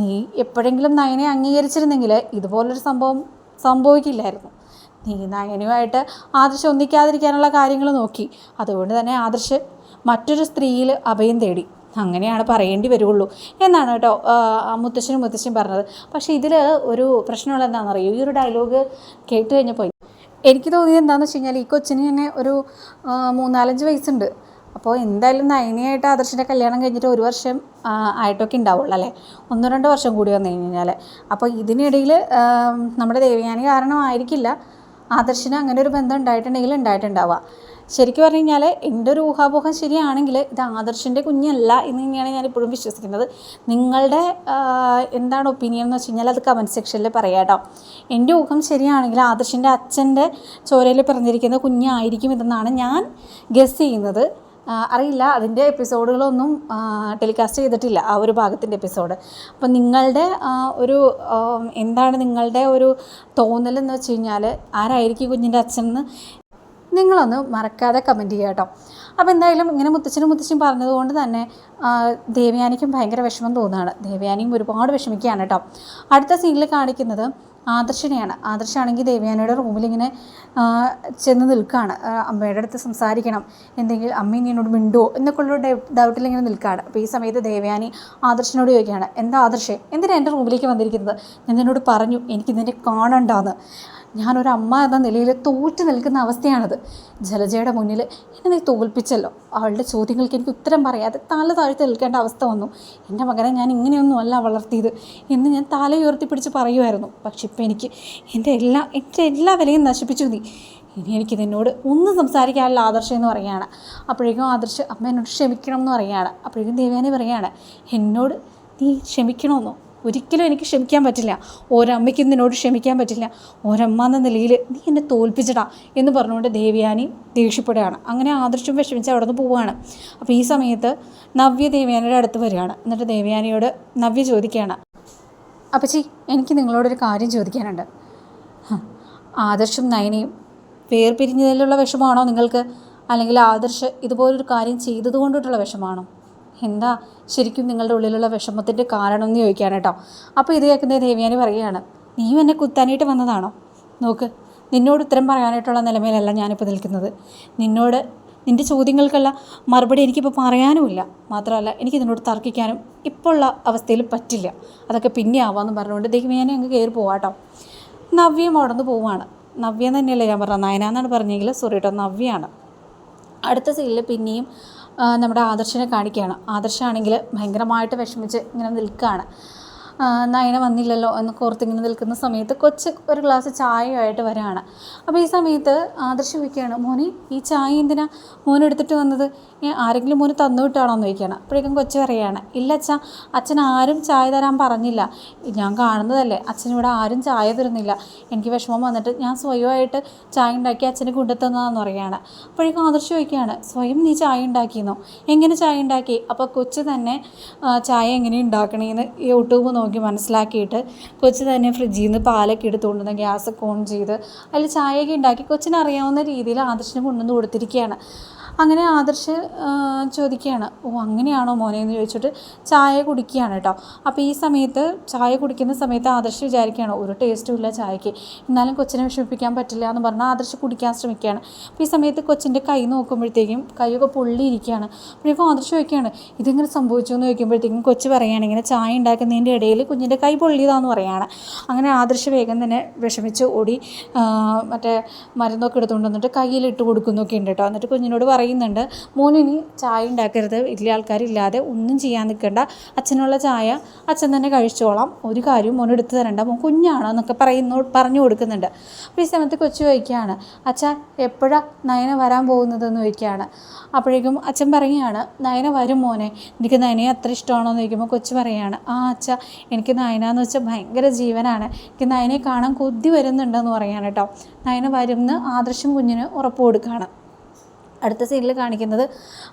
നീ എപ്പോഴെങ്കിലും നയനെ അംഗീകരിച്ചിരുന്നെങ്കിൽ ഇതുപോലൊരു സംഭവം സംഭവിക്കില്ലായിരുന്നു. നീ നയനുമായിട്ട് ആദർശ് ഒന്നിക്കാതിരിക്കാനുള്ള കാര്യങ്ങൾ നോക്കി. അതുകൊണ്ട് തന്നെ ആദർശ് മറ്റൊരു സ്ത്രീയിൽ അഭയം തേടി. അങ്ങനെയാണ് പറയേണ്ടി വരുള്ളൂ. എന്നാണ് കേട്ടോ മുത്തശ്ശനും മുത്തശ്ശനും പറഞ്ഞത്. പക്ഷേ ഇതിൽ ഒരു പ്രശ്നമുള്ള എന്താണെന്നറിയോ? ഈ ഒരു ഡയലോഗ് കേട്ട് കഴിഞ്ഞപ്പോൾ എനിക്ക് തോന്നിയത് എന്താണെന്ന് വെച്ച് കഴിഞ്ഞാൽ ഈ കൊച്ചിന് തന്നെ ഒരു മൂന്നാലഞ്ച് വയസ്സുണ്ട്. അപ്പോൾ എന്തായാലും നയനിയായിട്ട് ആദർശിന്റെ കല്യാണം കഴിഞ്ഞിട്ട് ഒരു വർഷം ആയിട്ടൊക്കെ ഉണ്ടാവുള്ളൂ അല്ലേ? ഒന്നോ രണ്ടോ വർഷം കൂടി വന്നു കഴിഞ്ഞാൽ. അപ്പോൾ ഇതിനിടയിൽ നമ്മുടെ ദേവയാനി കാരണമായിരിക്കില്ല. ആദർശിന് അങ്ങനെ ഒരു ബന്ധം ഉണ്ടായിട്ടുണ്ടെങ്കിൽ ഉണ്ടായിട്ടുണ്ടാവുക. ശരിക്കും പറഞ്ഞു കഴിഞ്ഞാൽ എന്റെ ഒരു ഊഹാപോഹം ശരിയാണെങ്കിൽ ഇത് ആദർശിന്റെ കുഞ്ഞല്ല എന്ന് തന്നെയാണ് ഞാൻ ഇപ്പോഴും വിശ്വസിക്കുന്നത്. നിങ്ങളുടെ എന്താണ് ഒപ്പീനിയൻ എന്ന് വെച്ച് കഴിഞ്ഞാൽ അത് കമന്റ് സെക്ഷനിൽ പറയാം കേട്ടോ. എന്റെ ഊഹം ശരിയാണെങ്കിൽ ആദർശിന്റെ അച്ഛന്റെ ചോരയിൽ പിറന്നിരിക്കുന്ന കുഞ്ഞായിരിക്കും ഇതെന്നാണ് ഞാൻ ഗസ് ചെയ്യുന്നത്. അറിയില്ല. അതിന്റെ എപ്പിസോഡുകളൊന്നും ടെലികാസ്റ്റ് ചെയ്തിട്ടില്ല. ആ ഒരു ഭാഗത്തിന്റെ എപ്പിസോഡ്. അപ്പം നിങ്ങളുടെ ഒരു എന്താണ് നിങ്ങളുടെ ഒരു തോന്നലെന്ന് വെച്ച് കഴിഞ്ഞാൽ ആരായിരിക്കും കുഞ്ഞിന്റെ അച്ഛൻ നിങ്ങളൊന്ന് മറക്കാതെ കമന്റ് ചെയ്യുക കേട്ടോ. അപ്പോൾ എന്തായാലും ഇങ്ങനെ മുത്തച്ഛനും മുത്തച്ഛനും പറഞ്ഞതുകൊണ്ട് തന്നെ ദേവയാനിക്കും ഭയങ്കര വിഷമം തോന്നുകയാണ്. ദേവയാനിയും ഒരുപാട് വിഷമിക്കുകയാണ് കേട്ടോ. അടുത്ത സീനിൽ കാണിക്കുന്നത് ആദർശനെയാണ്. ആദർശാണെങ്കിൽ ദേവയാനയുടെ റൂമിലിങ്ങനെ ചെന്ന് നിൽക്കുകയാണ് അമ്മയുടെ അടുത്ത് സംസാരിക്കണം. എന്തെങ്കിലും അമ്മ ഇനി എന്നോട് മിണ്ടോ എന്നൊക്കെയുള്ള ഡൗട്ടിൽ ഇങ്ങനെ നിൽക്കുകയാണ് അപ്പോൾ ഈ സമയത്ത് ദേവയാനി ആദർശനോട് ചോദിക്കുകയാണ് എന്താ ആദർശേ? എന്തിനാണ് എന്റെ റൂമിലേക്ക് വന്നിരിക്കുന്നത്? ഞാൻ നിന്നോട് പറഞ്ഞു എനിക്കിതിനെ കാണണ്ടാന്ന്. ഞാനൊരു അമ്മ എന്ന നിലയിൽ തോറ്റു നിൽക്കുന്ന അവസ്ഥയാണത്. ജലജയുടെ മുന്നിൽ എന്നെ നീ തോൽപ്പിച്ചല്ലോ. അവളുടെ ചോദ്യങ്ങൾക്ക് എനിക്ക് ഉത്തരം പറയാതെ തല താഴ്ത്തി നിൽക്കേണ്ട അവസ്ഥ വന്നു. എന്റെ മകനെ ഞാൻ ഇങ്ങനെയൊന്നും അല്ല വളർത്തിയത് എന്ന് ഞാൻ തല പിടിച്ച് പറയുമായിരുന്നു. പക്ഷെ ഇപ്പം എനിക്ക് എന്റെ എല്ലാ എന്റെ എല്ലാ വിലയും നശിപ്പിച്ചു നീ. ഇനി എനിക്ക് നിന്നോട് ഒന്നും സംസാരിക്കാനുള്ള ആദർശം എന്ന് പറയുകയാണ്. അപ്പോഴേക്കും ആദർശ് അമ്മ എന്നോട് ക്ഷമിക്കണം എന്ന് പറയുകയാണ്. അപ്പോഴേക്കും ദേവേനെ പറയുകയാണ് എന്നോട് നീ ക്ഷമിക്കണമെന്നോ? ഒരിക്കലും എനിക്ക് ക്ഷമിക്കാൻ പറ്റില്ല. ഒരമ്മയ്ക്കും നിന്നോട് ക്ഷമിക്കാൻ പറ്റില്ല. ഒരമ്മ എന്ന നിലയിൽ നീ എന്നെ തോൽപ്പിച്ചടാ എന്ന് പറഞ്ഞുകൊണ്ട് ദേവയാനി ദേഷ്യപ്പെടുകയാണ്. അങ്ങനെ ആദർശം വിഷമിച്ച് അവിടെ നിന്ന് പോവുകയാണ്. അപ്പോൾ ഈ സമയത്ത് നവ്യ ദേവയാനിയുടെ അടുത്ത് വരികയാണ്. എന്നിട്ട് ദേവയാനിയോട് നവ്യ ചോദിക്കുകയാണ്. അപ്പച്ചി എനിക്ക് നിങ്ങളോടൊരു കാര്യം ചോദിക്കാനുണ്ട്. ആദർശും നയനയും വേർപിരിഞ്ഞതിലുള്ള വിഷമാണോ നിങ്ങൾക്ക്? അല്ലെങ്കിൽ ആദർശ് ഇതുപോലൊരു കാര്യം ചെയ്തതുകൊണ്ടിട്ടുള്ള വിഷമാണോ എന്താ ശരിക്കും നിങ്ങളുടെ ഉള്ളിലുള്ള വിഷമത്തിന്റെ കാരണം എന്ന് ചോദിക്കുകയാണ് കേട്ടോ. അപ്പോൾ ഇത് കേൾക്കുന്ന ദേവിയാനി പറയുകയാണ് നീ എന്നെ കുത്താനായിട്ട് വന്നതാണോ? നോക്ക് നിന്നോട് ഉത്തരം പറയാനായിട്ടുള്ള നിലമേലല്ല ഞാനിപ്പോൾ നിൽക്കുന്നത്. നിന്നോട് നിന്റെ ചോദ്യങ്ങൾക്കുള്ള മറുപടി എനിക്കിപ്പോൾ പറയാനുമില്ല. മാത്രമല്ല എനിക്ക് നിന്നോട് തർക്കിക്കാനും ഇപ്പോൾ ഉള്ള അവസ്ഥയിൽ പറ്റില്ല. അതൊക്കെ പിന്നെ ആവാമെന്ന് പറഞ്ഞുകൊണ്ട് ദേവിയാനി അങ്ങ് കയറി പോവാട്ടോ നവ്യം അവിടുന്ന് പോവാണ്. നവ്യ തന്നെയല്ലേ ഞാൻ പറഞ്ഞത്? നയന എന്നാണ് പറഞ്ഞെങ്കിൽ സോറി കേട്ടോ നവ്യാണ് അടുത്ത സീനിൽ പിന്നെയും നമ്മുടെ ആദർശനെ കാണിക്കുകയാണ്. ആദർശാണെങ്കിൽ ഭയങ്കരമായിട്ട് വിഷമിച്ച് ഇങ്ങനെ നിൽക്കുകയാണ്. നയന വന്നില്ലല്ലോ എന്ന് ഓർത്തിങ്ങനെ നിൽക്കുന്ന സമയത്ത് കൊച്ച് ഒരു ഗ്ലാസ് ചായയായിട്ട് വരാണ് അപ്പോൾ ഈ സമയത്ത് ആദർശ് ചോദിക്കുകയാണ് മോനെ ഈ ചായ എന്തിനാ മോൻ എടുത്തിട്ട് വന്നത്? ആരെങ്കിലും മോന് തന്നു വിട്ടാണോ എന്ന് ചോദിക്കുകയാണ്. അപ്പോഴേക്കും കൊച്ച് പറയുകയാണ് ഇല്ല അച്ഛാ അച്ഛൻ ആരും ചായ തരാൻ പറഞ്ഞില്ല. ഞാൻ കാണുന്നതല്ലേ അച്ഛനിവിടെ ആരും ചായ തരുന്നില്ല. എനിക്ക് വിഷമം വന്നിട്ട് ഞാൻ സ്വയമായിട്ട് ചായ ഉണ്ടാക്കി അച്ഛനെ കൊണ്ടുത്തന്നതെന്ന് പറയുകയാണ്. അപ്പോഴേക്കും ആദർശ് ചോദിക്കുകയാണ് സ്വയം നീ ചായ ഉണ്ടാക്കിയെന്നോ എങ്ങനെ ചായ ഉണ്ടാക്കി? അപ്പോൾ കൊച്ച് തന്നെ ചായ എങ്ങനെ ഉണ്ടാക്കണേന്ന് യൂട്യൂബ് നോക്കി മനസ്സിലാക്കിയിട്ട് കൊച്ച് തന്നെ ഫ്രിഡ്ജിൽ നിന്ന് പാലൊക്കെ എടുത്തുകൊണ്ടുവന്ന് ഗ്യാസൊക്കെ ഓൺ ചെയ്ത് അതിൽ ചായയൊക്കെ ഉണ്ടാക്കി കൊച്ചിനറിയാവുന്ന രീതിയിൽ ആദർശിന് കൊണ്ടുവന്ന് കൊടുത്തിരിക്കുകയാണ്. അങ്ങനെ ആദർശ് ചോദിക്കുകയാണ് ഓ അങ്ങനെയാണോ മോനെ? എന്ന് ചോദിച്ചിട്ട് ചായ കുടിക്കുകയാണ് കേട്ടോ. അപ്പോൾ ഈ സമയത്ത് ചായ കുടിക്കുന്ന സമയത്ത് ആദർശ് വിചാരിക്കുകയാണ് ഒരു ടേസ്റ്റും ഇല്ല ചായക്ക് എന്നാലും കൊച്ചിനെ വിഷമിപ്പിക്കാൻ പറ്റില്ല എന്ന് പറഞ്ഞാൽ ആദർശ് കുടിക്കാൻ ശ്രമിക്കുകയാണ്. അപ്പോൾ ഈ സമയത്ത് കൊച്ചിന്റെ കൈ നോക്കുമ്പോഴത്തേക്കും കൈയൊക്കെ പൊള്ളിയിരിക്കുകയാണ്. അപ്പോഴേക്കും ആദർശ് ചോദിക്കുകയാണ് ഇതെങ്ങനെ സംഭവിച്ചു? എന്ന് ചോദിക്കുമ്പോഴത്തേക്കും കൊച്ച് പറയുകയാണ് ഇങ്ങനെ ചായ ഉണ്ടാക്കുന്നതിന്റെ ഇടയിൽ കുഞ്ഞിന്റെ കൈ പൊള്ളിയതാന്ന് പറയുകയാണ്. അങ്ങനെ ആദർശ് വേഗം തന്നെ വിഷമിച്ച് ഓടി മറ്റേ മരുന്നൊക്കെ എടുത്തുകൊണ്ട് വന്നിട്ട് കയ്യിലിട്ട് കൊടുക്കുന്നൊക്കെ ഉണ്ട് കേട്ടോ. എന്നിട്ട് കുഞ്ഞിനോട് പറയുന്നുണ്ട് മോനിനി ചായ ഉണ്ടാക്കരുത്. വലിയ ആൾക്കാരില്ലാതെ ഒന്നും ചെയ്യാൻ നിൽക്കേണ്ട. അച്ഛനുള്ള ചായ അച്ഛൻ തന്നെ കഴിച്ചോളാം. ഒരു കാര്യവും മോൻ എടുത്തു തരണ്ട. മോൻ കുഞ്ഞാണോ എന്നൊക്കെ പറയുന്നു പറഞ്ഞു കൊടുക്കുന്നുണ്ട്. അപ്പോൾ ഈ സമയത്ത് കൊച്ചു ചോദിക്കുകയാണ് അച്ഛാ എപ്പോഴാണ് നയന വരാൻ പോകുന്നതെന്ന് ചോദിക്കുകയാണ്. അപ്പോഴേക്കും അച്ഛൻ പറയുകയാണ് നയന വരും മോനെ. എനിക്ക് നയനയെ അത്ര ഇഷ്ടമാണോ? എന്ന് ചോദിക്കുമ്പോൾ കൊച്ചു പറയുകയാണ് ആ അച്ഛ എനിക്ക് നയന എന്ന് വെച്ചാൽ ഭയങ്കര ജീവനാണ്. എനിക്ക് നയനെ കാണാൻ കൊതി വരുന്നുണ്ടെന്ന് പറയാണ് കേട്ടോ. നയന വരുമെന്ന് ആദർശം കുഞ്ഞിന് ഉറപ്പ് കൊടുക്കുകയാണ്. അടുത്ത സീനിൽ കാണിക്കുന്നത്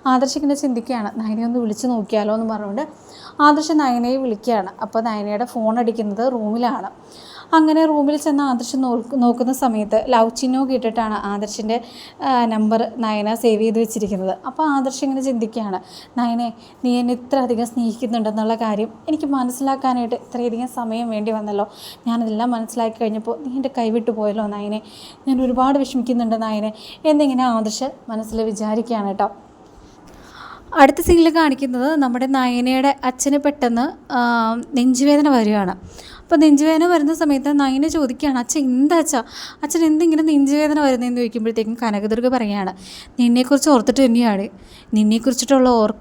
ആദർശ് ഇങ്ങനെ ചിന്തിക്കുകയാണ്. നയനയെ ഒന്ന് വിളിച്ച് നോക്കിയാലോ എന്ന് പറഞ്ഞുകൊണ്ട് ആദർശ് നയനയെ വിളിക്കുകയാണ്. അപ്പോൾ നയനയുടെ ഫോൺ അടിക്കുന്നത് റൂമിലാണ്. അങ്ങനെ റൂമിൽ ചെന്ന് ആദർശ് നോക്കുന്ന സമയത്ത് ലവ് ചിഹ്നോ കേട്ടിട്ടാണ് ആദർശിന്റെ നമ്പർ നയന സേവ് ചെയ്ത് വെച്ചിരിക്കുന്നത്. അപ്പോൾ ആദർശ് ഇങ്ങനെ ചിന്തിക്കുകയാണ് നയനെ നീ എന്നെ ഇത്ര അധികം സ്നേഹിക്കുന്നുണ്ടെന്നുള്ള കാര്യം എനിക്ക് മനസ്സിലാക്കാനായിട്ട് ഇത്രയധികം സമയം വേണ്ടി വന്നല്ലോ. ഞാനതെല്ലാം മനസ്സിലാക്കി കഴിഞ്ഞപ്പോൾ നീ എന്റെ കൈവിട്ടു പോയല്ലോ നയനെ. ഞാൻ ഒരുപാട് വിഷമിക്കുന്നുണ്ട് നയനെ. എന്നിങ്ങനെ ആദർശ് മനസ്സിൽ വിചാരിക്കുകയാണ് കേട്ടോ. അടുത്ത സീനിൽ കാണിക്കുന്നത് നമ്മുടെ നയനയുടെ അച്ഛന് പെട്ടെന്ന് നെഞ്ചുവേദന വരികയാണ്. അപ്പോൾ നെഞ്ചുവേദന വരുന്ന സമയത്ത് നയന ചോദിക്കുകയാണ് അച്ഛൻ എന്താ അച്ഛാ? അച്ഛൻ എന്തിങ്ങനെ നെഞ്ചുവേദന വരുന്നതെന്ന് ചോദിക്കുമ്പോഴത്തേക്കും കനകദുർഗ പറയുകയാണ് നിന്നെക്കുറിച്ച് ഓർത്തിട്ട് തന്നെയാണ്. നിന്നെക്കുറിച്ചിട്ടുള്ള ഓർ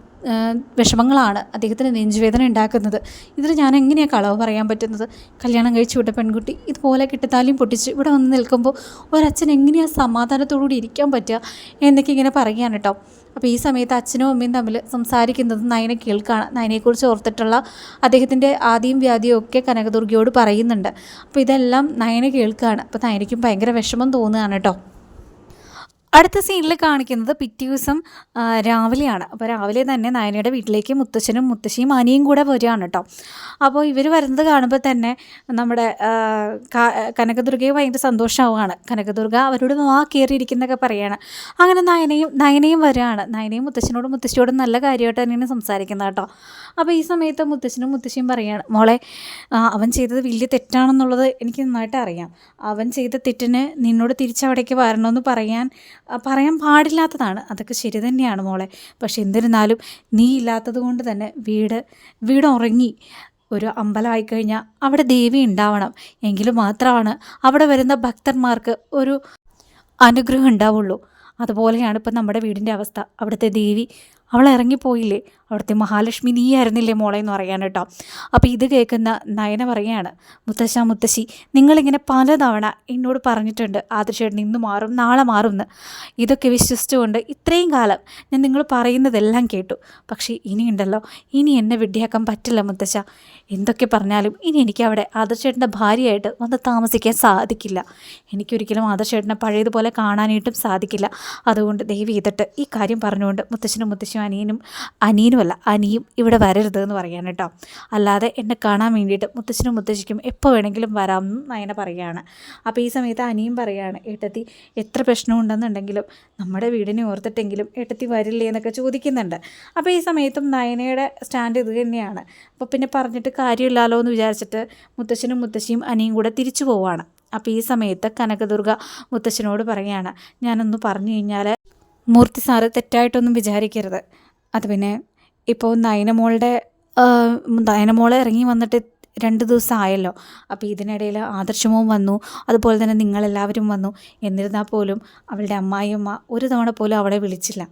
വിഷമങ്ങളാണ് അദ്ദേഹത്തിന് നെഞ്ചുവേദന ഉണ്ടാക്കുന്നത്. ഇതിൽ ഞാൻ എങ്ങനെയാണ് കളവ് പറയാൻ പറ്റുന്നത്? കല്യാണം കഴിച്ചു വിട്ട പെൺകുട്ടി ഇതുപോലെ കിട്ടത്താലിയും പൊട്ടിച്ച് ഇവിടെ വന്ന് നിൽക്കുമ്പോൾ ഒരച്ഛൻ എങ്ങനെയാണ് സമാധാനത്തോടുകൂടി ഇരിക്കാൻ പറ്റുക? എന്നൊക്കെ ഇങ്ങനെ പറയുകയാണ് കേട്ടോ. അപ്പോൾ ഈ സമയത്ത് അച്ഛനും അമ്മയും തമ്മിൽ സംസാരിക്കുന്നത് നയനെ കേൾക്കുകയാണ് നയനെക്കുറിച്ച് ഓർത്തിട്ടുള്ള അദ്ദേഹത്തിന്റെ ആദ്യം വ്യാധിയും ഒക്കെ കനകദുർഗയോട് പറയുന്നുണ്ട്. അപ്പോൾ ഇതെല്ലാം നയനെ കേൾക്കുകയാണ് അപ്പോൾ നയനയ്ക്കും ഭയങ്കര വിഷമം തോന്നുകയാണ് കേട്ടോ. അടുത്ത സീനിൽ കാണിക്കുന്നത് പിറ്റേ ദിവസം രാവിലെയാണ്. അപ്പോൾ രാവിലെ തന്നെ നയനയുടെ വീട്ടിലേക്ക് മുത്തച്ഛനും മുത്തശ്ശിയും അനിയും കൂടെ വരികയാണ് കേട്ടോ അപ്പോൾ ഇവർ വരുന്നത് കാണുമ്പോൾ തന്നെ നമ്മുടെ കനകദുർഗയെ ഭയങ്കര സന്തോഷമാവുകയാണ് കനകദുർഗ അവരോട് വാ കയറിയിരിക്കുന്നൊക്കെ പറയുകയാണ് അങ്ങനെ നയനയും നയനയും വരികയാണ്. നയനയും മുത്തശ്ശനോടും മുത്തശ്ശിയോടും നല്ല കാര്യമായിട്ട് തന്നെയാണ് സംസാരിക്കുന്നത് കേട്ടോ അപ്പോൾ ഈ സമയത്ത് മുത്തശ്ശനും മുത്തശ്ശിയും പറയുകയാണ് മോളെ അവൻ ചെയ്തത് വലിയ തെറ്റാണെന്നുള്ളത് എനിക്ക് നന്നായിട്ട് അറിയാം. അവൻ ചെയ്ത തെറ്റിന് നിന്നോട് തിരിച്ചവിടേക്ക് വരണമെന്ന് പറയാൻ പറയാൻ പാടില്ലാത്തതാണ്. അതൊക്കെ ശരി തന്നെയാണ് മോളെ. പക്ഷെ എന്നിരുന്നാലും നീ ഇല്ലാത്തത് കൊണ്ട് തന്നെ വീട് വീട് ഉറങ്ങി ഒരു അമ്പലമായി കഴിഞ്ഞാൽ അവിടെ ദേവി ഉണ്ടാവണം. എങ്കിൽ മാത്രമാണ് അവിടെ വരുന്ന ഭക്തന്മാർക്ക് ഒരു അനുഗ്രഹം ഉണ്ടാവുള്ളൂ. അതുപോലെയാണ് ഇപ്പം നമ്മുടെ വീടിന്റെ അവസ്ഥ. അവിടുത്തെ ദേവി അവൾ ഇറങ്ങിപ്പോയില്ലേ? അവിടുത്തെ മഹാലക്ഷ്മി നീ ആയിരുന്നില്ലേ മോളെ എന്ന് പറയാൻ കേട്ടോ. അപ്പോൾ ഇത് കേൾക്കുന്ന നയന പറയാണ് മുത്തശ്ശ മുത്തശ്ശി നിങ്ങളിങ്ങനെ പലതവണ എന്നോട് പറഞ്ഞിട്ടുണ്ട് ആദർശേട്ടൻ ഇന്ന് മാറും നാളെ മാറും എന്ന് ഇതൊക്കെ വിശ്വസിച്ചുകൊണ്ട് ഇത്രയും കാലം ഞാൻ നിങ്ങൾ പറയുന്നതെല്ലാം കേട്ടു. പക്ഷേ ഇനിയുണ്ടല്ലോ ഇനി എന്നെ വിഡ്ഢിയാക്കാൻ പറ്റില്ല മുത്തശ്ശ. എന്തൊക്കെ പറഞ്ഞാലും ഇനി എനിക്ക് അവിടെ ആദർശേട്ടന്റെ ഭാര്യയായിട്ട് വന്ന് താമസിക്കാൻ സാധിക്കില്ല. എനിക്കൊരിക്കലും ആദർശേട്ടനെ പഴയതുപോലെ കാണാനായിട്ടും സാധിക്കില്ല. അതുകൊണ്ട് ദയവ് ചെയ്തിട്ട് ഈ കാര്യം പറഞ്ഞുകൊണ്ട് മുത്തശ്ശനും മുത്തശ്ശനും അനിയനും അനിയനും അനിയനുമല്ല അനിയും ഇവിടെ വരരുത് എന്ന് പറയാൻ കേട്ടോ. അല്ലാതെ എന്നെ കാണാൻ വേണ്ടിയിട്ട് മുത്തശ്ശനും മുത്തശ്ശിക്കും എപ്പോൾ വേണമെങ്കിലും വരാം എന്ന് നയന പറയുകയാണ് അപ്പോൾ ഈ സമയത്ത് അനിയും പറയുകയാണ് ഏട്ടത്തി എത്ര പ്രശ്നമുണ്ടെന്നുണ്ടെങ്കിലും നമ്മുടെ വീടിനെ ഓർത്തിട്ടെങ്കിലും ഏട്ടത്തി വരില്ലേ എന്നൊക്കെ ചോദിക്കുന്നുണ്ട്. അപ്പോൾ ഈ സമയത്തും നയനയുടെ സ്റ്റാൻഡ് ഇത് തന്നെയാണ്. അപ്പോൾ പിന്നെ പറഞ്ഞിട്ട് കാര്യമില്ലല്ലോ എന്ന് വിചാരിച്ചിട്ട് മുത്തശ്ശനും മുത്തശ്ശിയും അനിയും കൂടെ തിരിച്ചു പോവാണ്. അപ്പോൾ ഈ സമയത്ത് കനകദുർഗ മുത്തശ്ശനോട് പറയുകയാണ് ഞാനൊന്ന് പറഞ്ഞു കഴിഞ്ഞാൽ മൂർത്തി സാറ് തെറ്റായിട്ടൊന്നും വിചാരിക്കരുത്. അത് പിന്നെ ഇപ്പോൾ നയനമോളുടെ നയനമോളെ ഇറങ്ങി വന്നിട്ട് രണ്ട് ദിവസം ആയല്ലോ അപ്പോൾ ഇതിനിടയിൽ ആദർശമവും വന്നു അതുപോലെ തന്നെ നിങ്ങളെല്ലാവരും വന്നു. എന്നിരുന്നാൽ പോലും അവളുടെ അമ്മായിയമ്മ ഒരു തവണ പോലും അവളെ വിളിച്ചില്ല.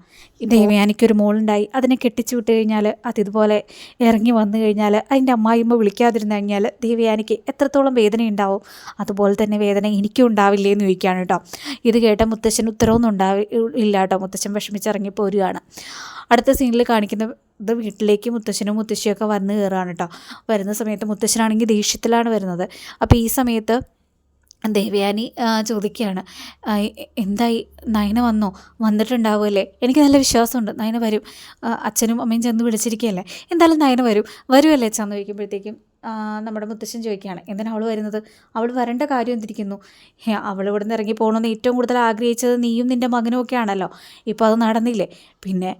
ദൈവയാനിക്കൊരു മോളുണ്ടായി. അതിനെ കെട്ടിച്ചു വിട്ട് കഴിഞ്ഞാൽ അത് ഇതുപോലെ ഇറങ്ങി വന്നു കഴിഞ്ഞാൽ അതിന്റെ അമ്മായിയമ്മ വിളിക്കാതിരുന്നു കഴിഞ്ഞാൽ ദേവയാനിക്ക് എത്രത്തോളം വേദന ഉണ്ടാവും അതുപോലെ തന്നെ വേദന എനിക്കും ഉണ്ടാവില്ലേ എന്ന് ചോദിക്കുകയാണ് കേട്ടോ. ഇത് കേട്ട മുത്തശ്ശൻ ഉത്തരവൊന്നും ഉണ്ടാവില്ല കേട്ടോ. മുത്തശ്ശൻ വിഷമിച്ചിറങ്ങി പോരുകയാണ്. അടുത്ത സീനിൽ കാണിക്കുന്ന ഇത് വീട്ടിലേക്ക് മുത്തശ്ശനും മുത്തശ്ശിയൊക്കെ വന്ന് കയറുകയാണ് കേട്ടോ വരുന്ന സമയത്ത് മുത്തശ്ശനാണെങ്കിൽ ദേഷ്യത്തിലാണ് വരുന്നത്. അപ്പോൾ ഈ സമയത്ത് ദേവയാനി ചോദിക്കുകയാണ് എന്തായി? നയന വന്നോ? വന്നിട്ടുണ്ടാവുമല്ലേ എനിക്ക് നല്ല വിശ്വാസമുണ്ട്. നയന വരും. അച്ഛനും അമ്മയും ചെന്ന് വിളിച്ചിരിക്കുകയല്ലേ? എന്തായാലും നയന വരും. വരുമല്ലേ അച്ഛന്ന് ചോദിക്കുമ്പോഴത്തേക്കും നമ്മുടെ മുത്തശ്ശൻ ചോദിക്കുകയാണ് എന്തിനാണ് അവൾ വരുന്നത്? അവൾ വരേണ്ട കാര്യം എന്തിരിക്കുന്നു? അവൾ ഇവിടെ നിന്ന് ഇറങ്ങി പോകണമെന്ന് ഏറ്റവും കൂടുതൽ ആഗ്രഹിച്ചത് നീയും നിന്റെ മകനും ഒക്കെ ആണല്ലോ. ഇപ്പോൾ അത് നടന്നില്ലേ? പിന്നെ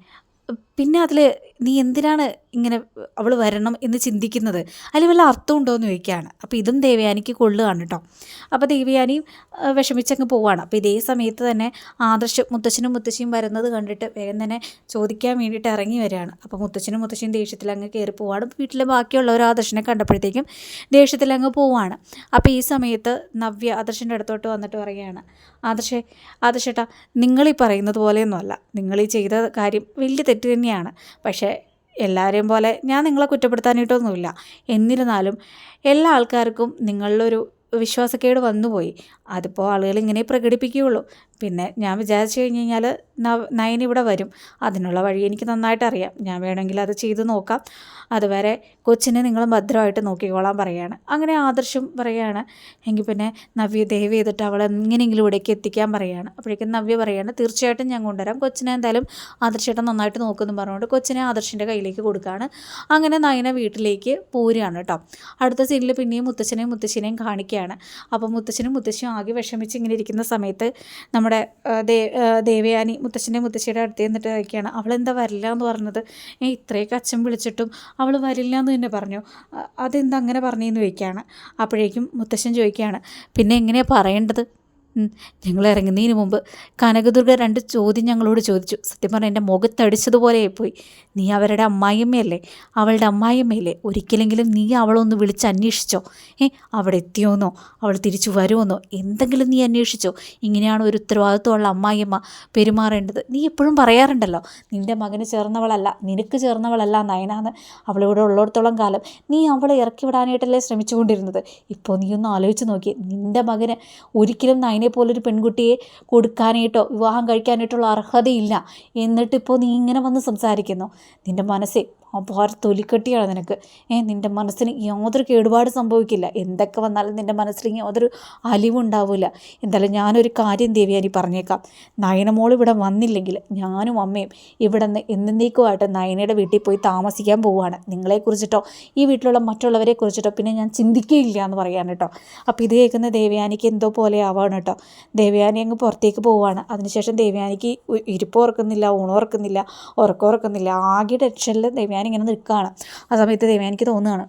പിന്നെ അതിൽ നീ എന്തിനാണ് ഇങ്ങനെ അവൾ വരണം എന്ന് ചിന്തിക്കുന്നത്? അതിൽ വല്ല അർത്ഥമുണ്ടോ എന്ന് ചോദിക്കുകയാണ്. അപ്പോൾ ഇതും ദേവയാനിക്ക് കൊള്ളുകയാണ് കേട്ടോ അപ്പോൾ ദേവയാനി വിഷമിച്ചങ്ങ് പോവുകയാണ് അപ്പോൾ ഇതേ സമയത്ത് തന്നെ ആദർശ മുത്തശ്ശനും മുത്തശ്ശിയും വരുന്നത് കണ്ടിട്ട് വേഗം തന്നെ ചോദിക്കാൻ വേണ്ടിയിട്ട് ഇറങ്ങി വരികയാണ്. അപ്പോൾ മുത്തശ്ശനും മുത്തശ്ശിയും ദേഷ്യത്തിൽ അങ്ങ് കയറി പോവാണ് വീട്ടിലെ ബാക്കിയുള്ളവർ ആദർശനെ കണ്ടപ്പോഴത്തേക്കും ദേഷ്യത്തിൽ അങ്ങ് പോവാണ്. അപ്പോൾ ഈ സമയത്ത് നവ്യ ആദർശന്റെ അടുത്തോട്ട് വന്നിട്ട് പറയുകയാണ്. ആദർശേ ആദർശേട്ടാ നിങ്ങളീ പറയുന്നത് പോലെയൊന്നുമല്ല. നിങ്ങളീ ചെയ്ത കാര്യം വലിയ തെറ്റ് തന്നെയാണ്. പക്ഷേ എല്ലാവരെയും പോലെ ഞാൻ നിങ്ങളെ കുറ്റപ്പെടുത്താനായിട്ടൊന്നുമില്ല. എന്നിരുന്നാലും എല്ലാ ആൾക്കാർക്കും നിങ്ങളിലൊരു വിശ്വാസക്കേട് വന്നുപോയി. അതിപ്പോൾ ആളുകൾ ഇങ്ങനെ പ്രകടിപ്പിക്കുകയുള്ളൂ. പിന്നെ ഞാൻ വിചാരിച്ചു കഴിഞ്ഞ് കഴിഞ്ഞാൽ നയൻ ഇവിടെ വരും. അതിനുള്ള വഴി എനിക്ക് നന്നായിട്ട് അറിയാം ഞാൻ വേണമെങ്കിൽ അത് ചെയ്ത് നോക്കാം. അതുവരെ കൊച്ചിനെ നിങ്ങൾ ഭദ്രമായിട്ട് നോക്കിക്കോളാൻ പറയുകയാണ് അങ്ങനെ ആദർശം പറയുകയാണ് എങ്കിൽ പിന്നെ നവ്യ ദയവ് ചെയ്തിട്ട് അവളെ എങ്ങനെയെങ്കിലും ഇവിടേക്ക് എത്തിക്കാൻ പറയുകയാണ് അപ്പോഴേക്കും നവ്യ പറയുകയാണ് തീർച്ചയായിട്ടും ഞാൻ കൊണ്ടുവരാം. കൊച്ചിനെ എന്തായാലും ആദർശേട്ടൻ നന്നായിട്ട് നോക്കുമെന്ന് പറഞ്ഞുകൊണ്ട് കൊച്ചിനെ ആദർശിന്റെ കയ്യിലേക്ക് കൊടുക്കുകയാണ് അങ്ങനെ നയന വീട്ടിലേക്ക് പോരുകയാണ് കേട്ടോ. അടുത്ത സീനിൽ പിന്നെയും മുത്തച്ഛനെയും മുത്തശ്ശിനെയും കാണിക്കുകയാണ്. അപ്പോൾ മുത്തച്ഛനും മുത്തശ്ശിയും ആകെ വിഷമിച്ച് ഇങ്ങനെ ഇരിക്കുന്ന സമയത്ത് നമ്മുടെ ദേവയാനി മുത്തശ്ശന്റെ മുത്തശ്ശിയുടെ അടുത്ത് നിന്നിട്ട് ചോദിക്കുകയാണ് അവളെന്താ വരില്ല എന്ന് പറഞ്ഞത്? ഇത്രയൊക്കെ അച്ഛൻ വിളിച്ചിട്ടും അവൾ വരില്ല എന്ന് തന്നെ പറഞ്ഞു. അതെന്താ അങ്ങനെ പറഞ്ഞതെന്ന് ചോദിക്കുകയാണ്. അപ്പോഴേക്കും മുത്തശ്ശൻ ചോദിക്കുകയാണ് പിന്നെ എങ്ങനെയാണ് പറയേണ്ടത്? ഞങ്ങൾ ഇറങ്ങുന്നതിന് മുമ്പ് കനകദുർഗ രണ്ട് ചോദ്യം ഞങ്ങളോട് ചോദിച്ചു. സത്യം പറഞ്ഞാൽ എന്റെ മുഖത്തടിച്ചതുപോലെ പോയി നീ അവരുടെ അമ്മായിയമ്മയല്ലേ? അവളുടെ അമ്മായിയമ്മയല്ലേ? ഒരിക്കലെങ്കിലും നീ അവളൊന്ന് വിളിച്ച് അന്വേഷിച്ചോ? ഏ അവിടെ എത്തിയോന്നോ? അവൾ തിരിച്ചു വരുമെന്നോ എന്തെങ്കിലും നീ അന്വേഷിച്ചോ? ഇങ്ങനെയാണ് ഒരു ഉത്തരവാദിത്വമുള്ള അമ്മായിയമ്മ പെരുമാറേണ്ടത്. നീ എപ്പോഴും പറയാറുണ്ടല്ലോ നിന്റെ മകന് ചേർന്നവളല്ല നിനക്ക് ചേർന്നവളല്ല നയനാന്ന്. അവളിവിടെ ഉള്ളിടത്തോളം കാലം നീ അവളെ ഇറക്കി വിടാനായിട്ടല്ലേ ശ്രമിച്ചുകൊണ്ടിരുന്നത്. ഇപ്പോൾ നീ ഒന്ന് ആലോചിച്ച് നോക്കി നിന്റെ മകന് ഒരിക്കലും നയന അതിനെ പോലൊരു പെൺകുട്ടിയെ കൊടുക്കാനായിട്ടോ വിവാഹം കഴിക്കാനായിട്ടുള്ള അർഹതയില്ല. എന്നിട്ടിപ്പോൾ നീ ഇങ്ങനെ വന്ന് സംസാരിക്കുന്നു. നിന്റെ മനസ്സേ അപാര തൊലിക്കെട്ടിയാണ് നിനക്ക്. ഏ നിന്റെ മനസ്സിന് യാതൊരു കേടുപാട് സംഭവിക്കില്ല. എന്തൊക്കെ വന്നാലും നിന്റെ മനസ്സിൽ യാതൊരു അലിവുണ്ടാവില്ല എന്തായാലും ഞാനൊരു കാര്യം ദേവിയാനി പറഞ്ഞേക്കാം. നയനമോൾ ഇവിടെ വന്നില്ലെങ്കിൽ ഞാനും അമ്മയും ഇവിടെ നിന്ന് എന്നേക്കുമായിട്ട് നയനയുടെ വീട്ടിൽ പോയി താമസിക്കാൻ പോവുകയാണ്. നിങ്ങളെക്കുറിച്ചിട്ടോ ഈ വീട്ടിലുള്ള മറ്റുള്ളവരെ കുറിച്ചിട്ടോ പിന്നെ ഞാൻ ചിന്തിക്കുകയില്ല എന്ന് പറയാൻ കേട്ടോ. അപ്പോൾ ഇത് കേൾക്കുന്ന ദേവയാനിക്ക് എന്തോ പോലെ ആവാണ് കേട്ടോ. ദേവയാനി അങ്ങ് പുറത്തേക്ക് പോവുകയാണ്. അതിനുശേഷം ദേവയാനിക്ക് ഇരിപ്പ് ഉറക്കുന്നില്ല ഉണർക്കുന്നില്ല ഉറക്കം ഉറക്കുന്നില്ല. ആകെ ടെൻഷനിൽ ദേവയാനി ഞാനിങ്ങനെ നിൽക്കുകയാണ്. ആ സമയത്ത് ദേവയാനിക്ക് തോന്നുകയാണ്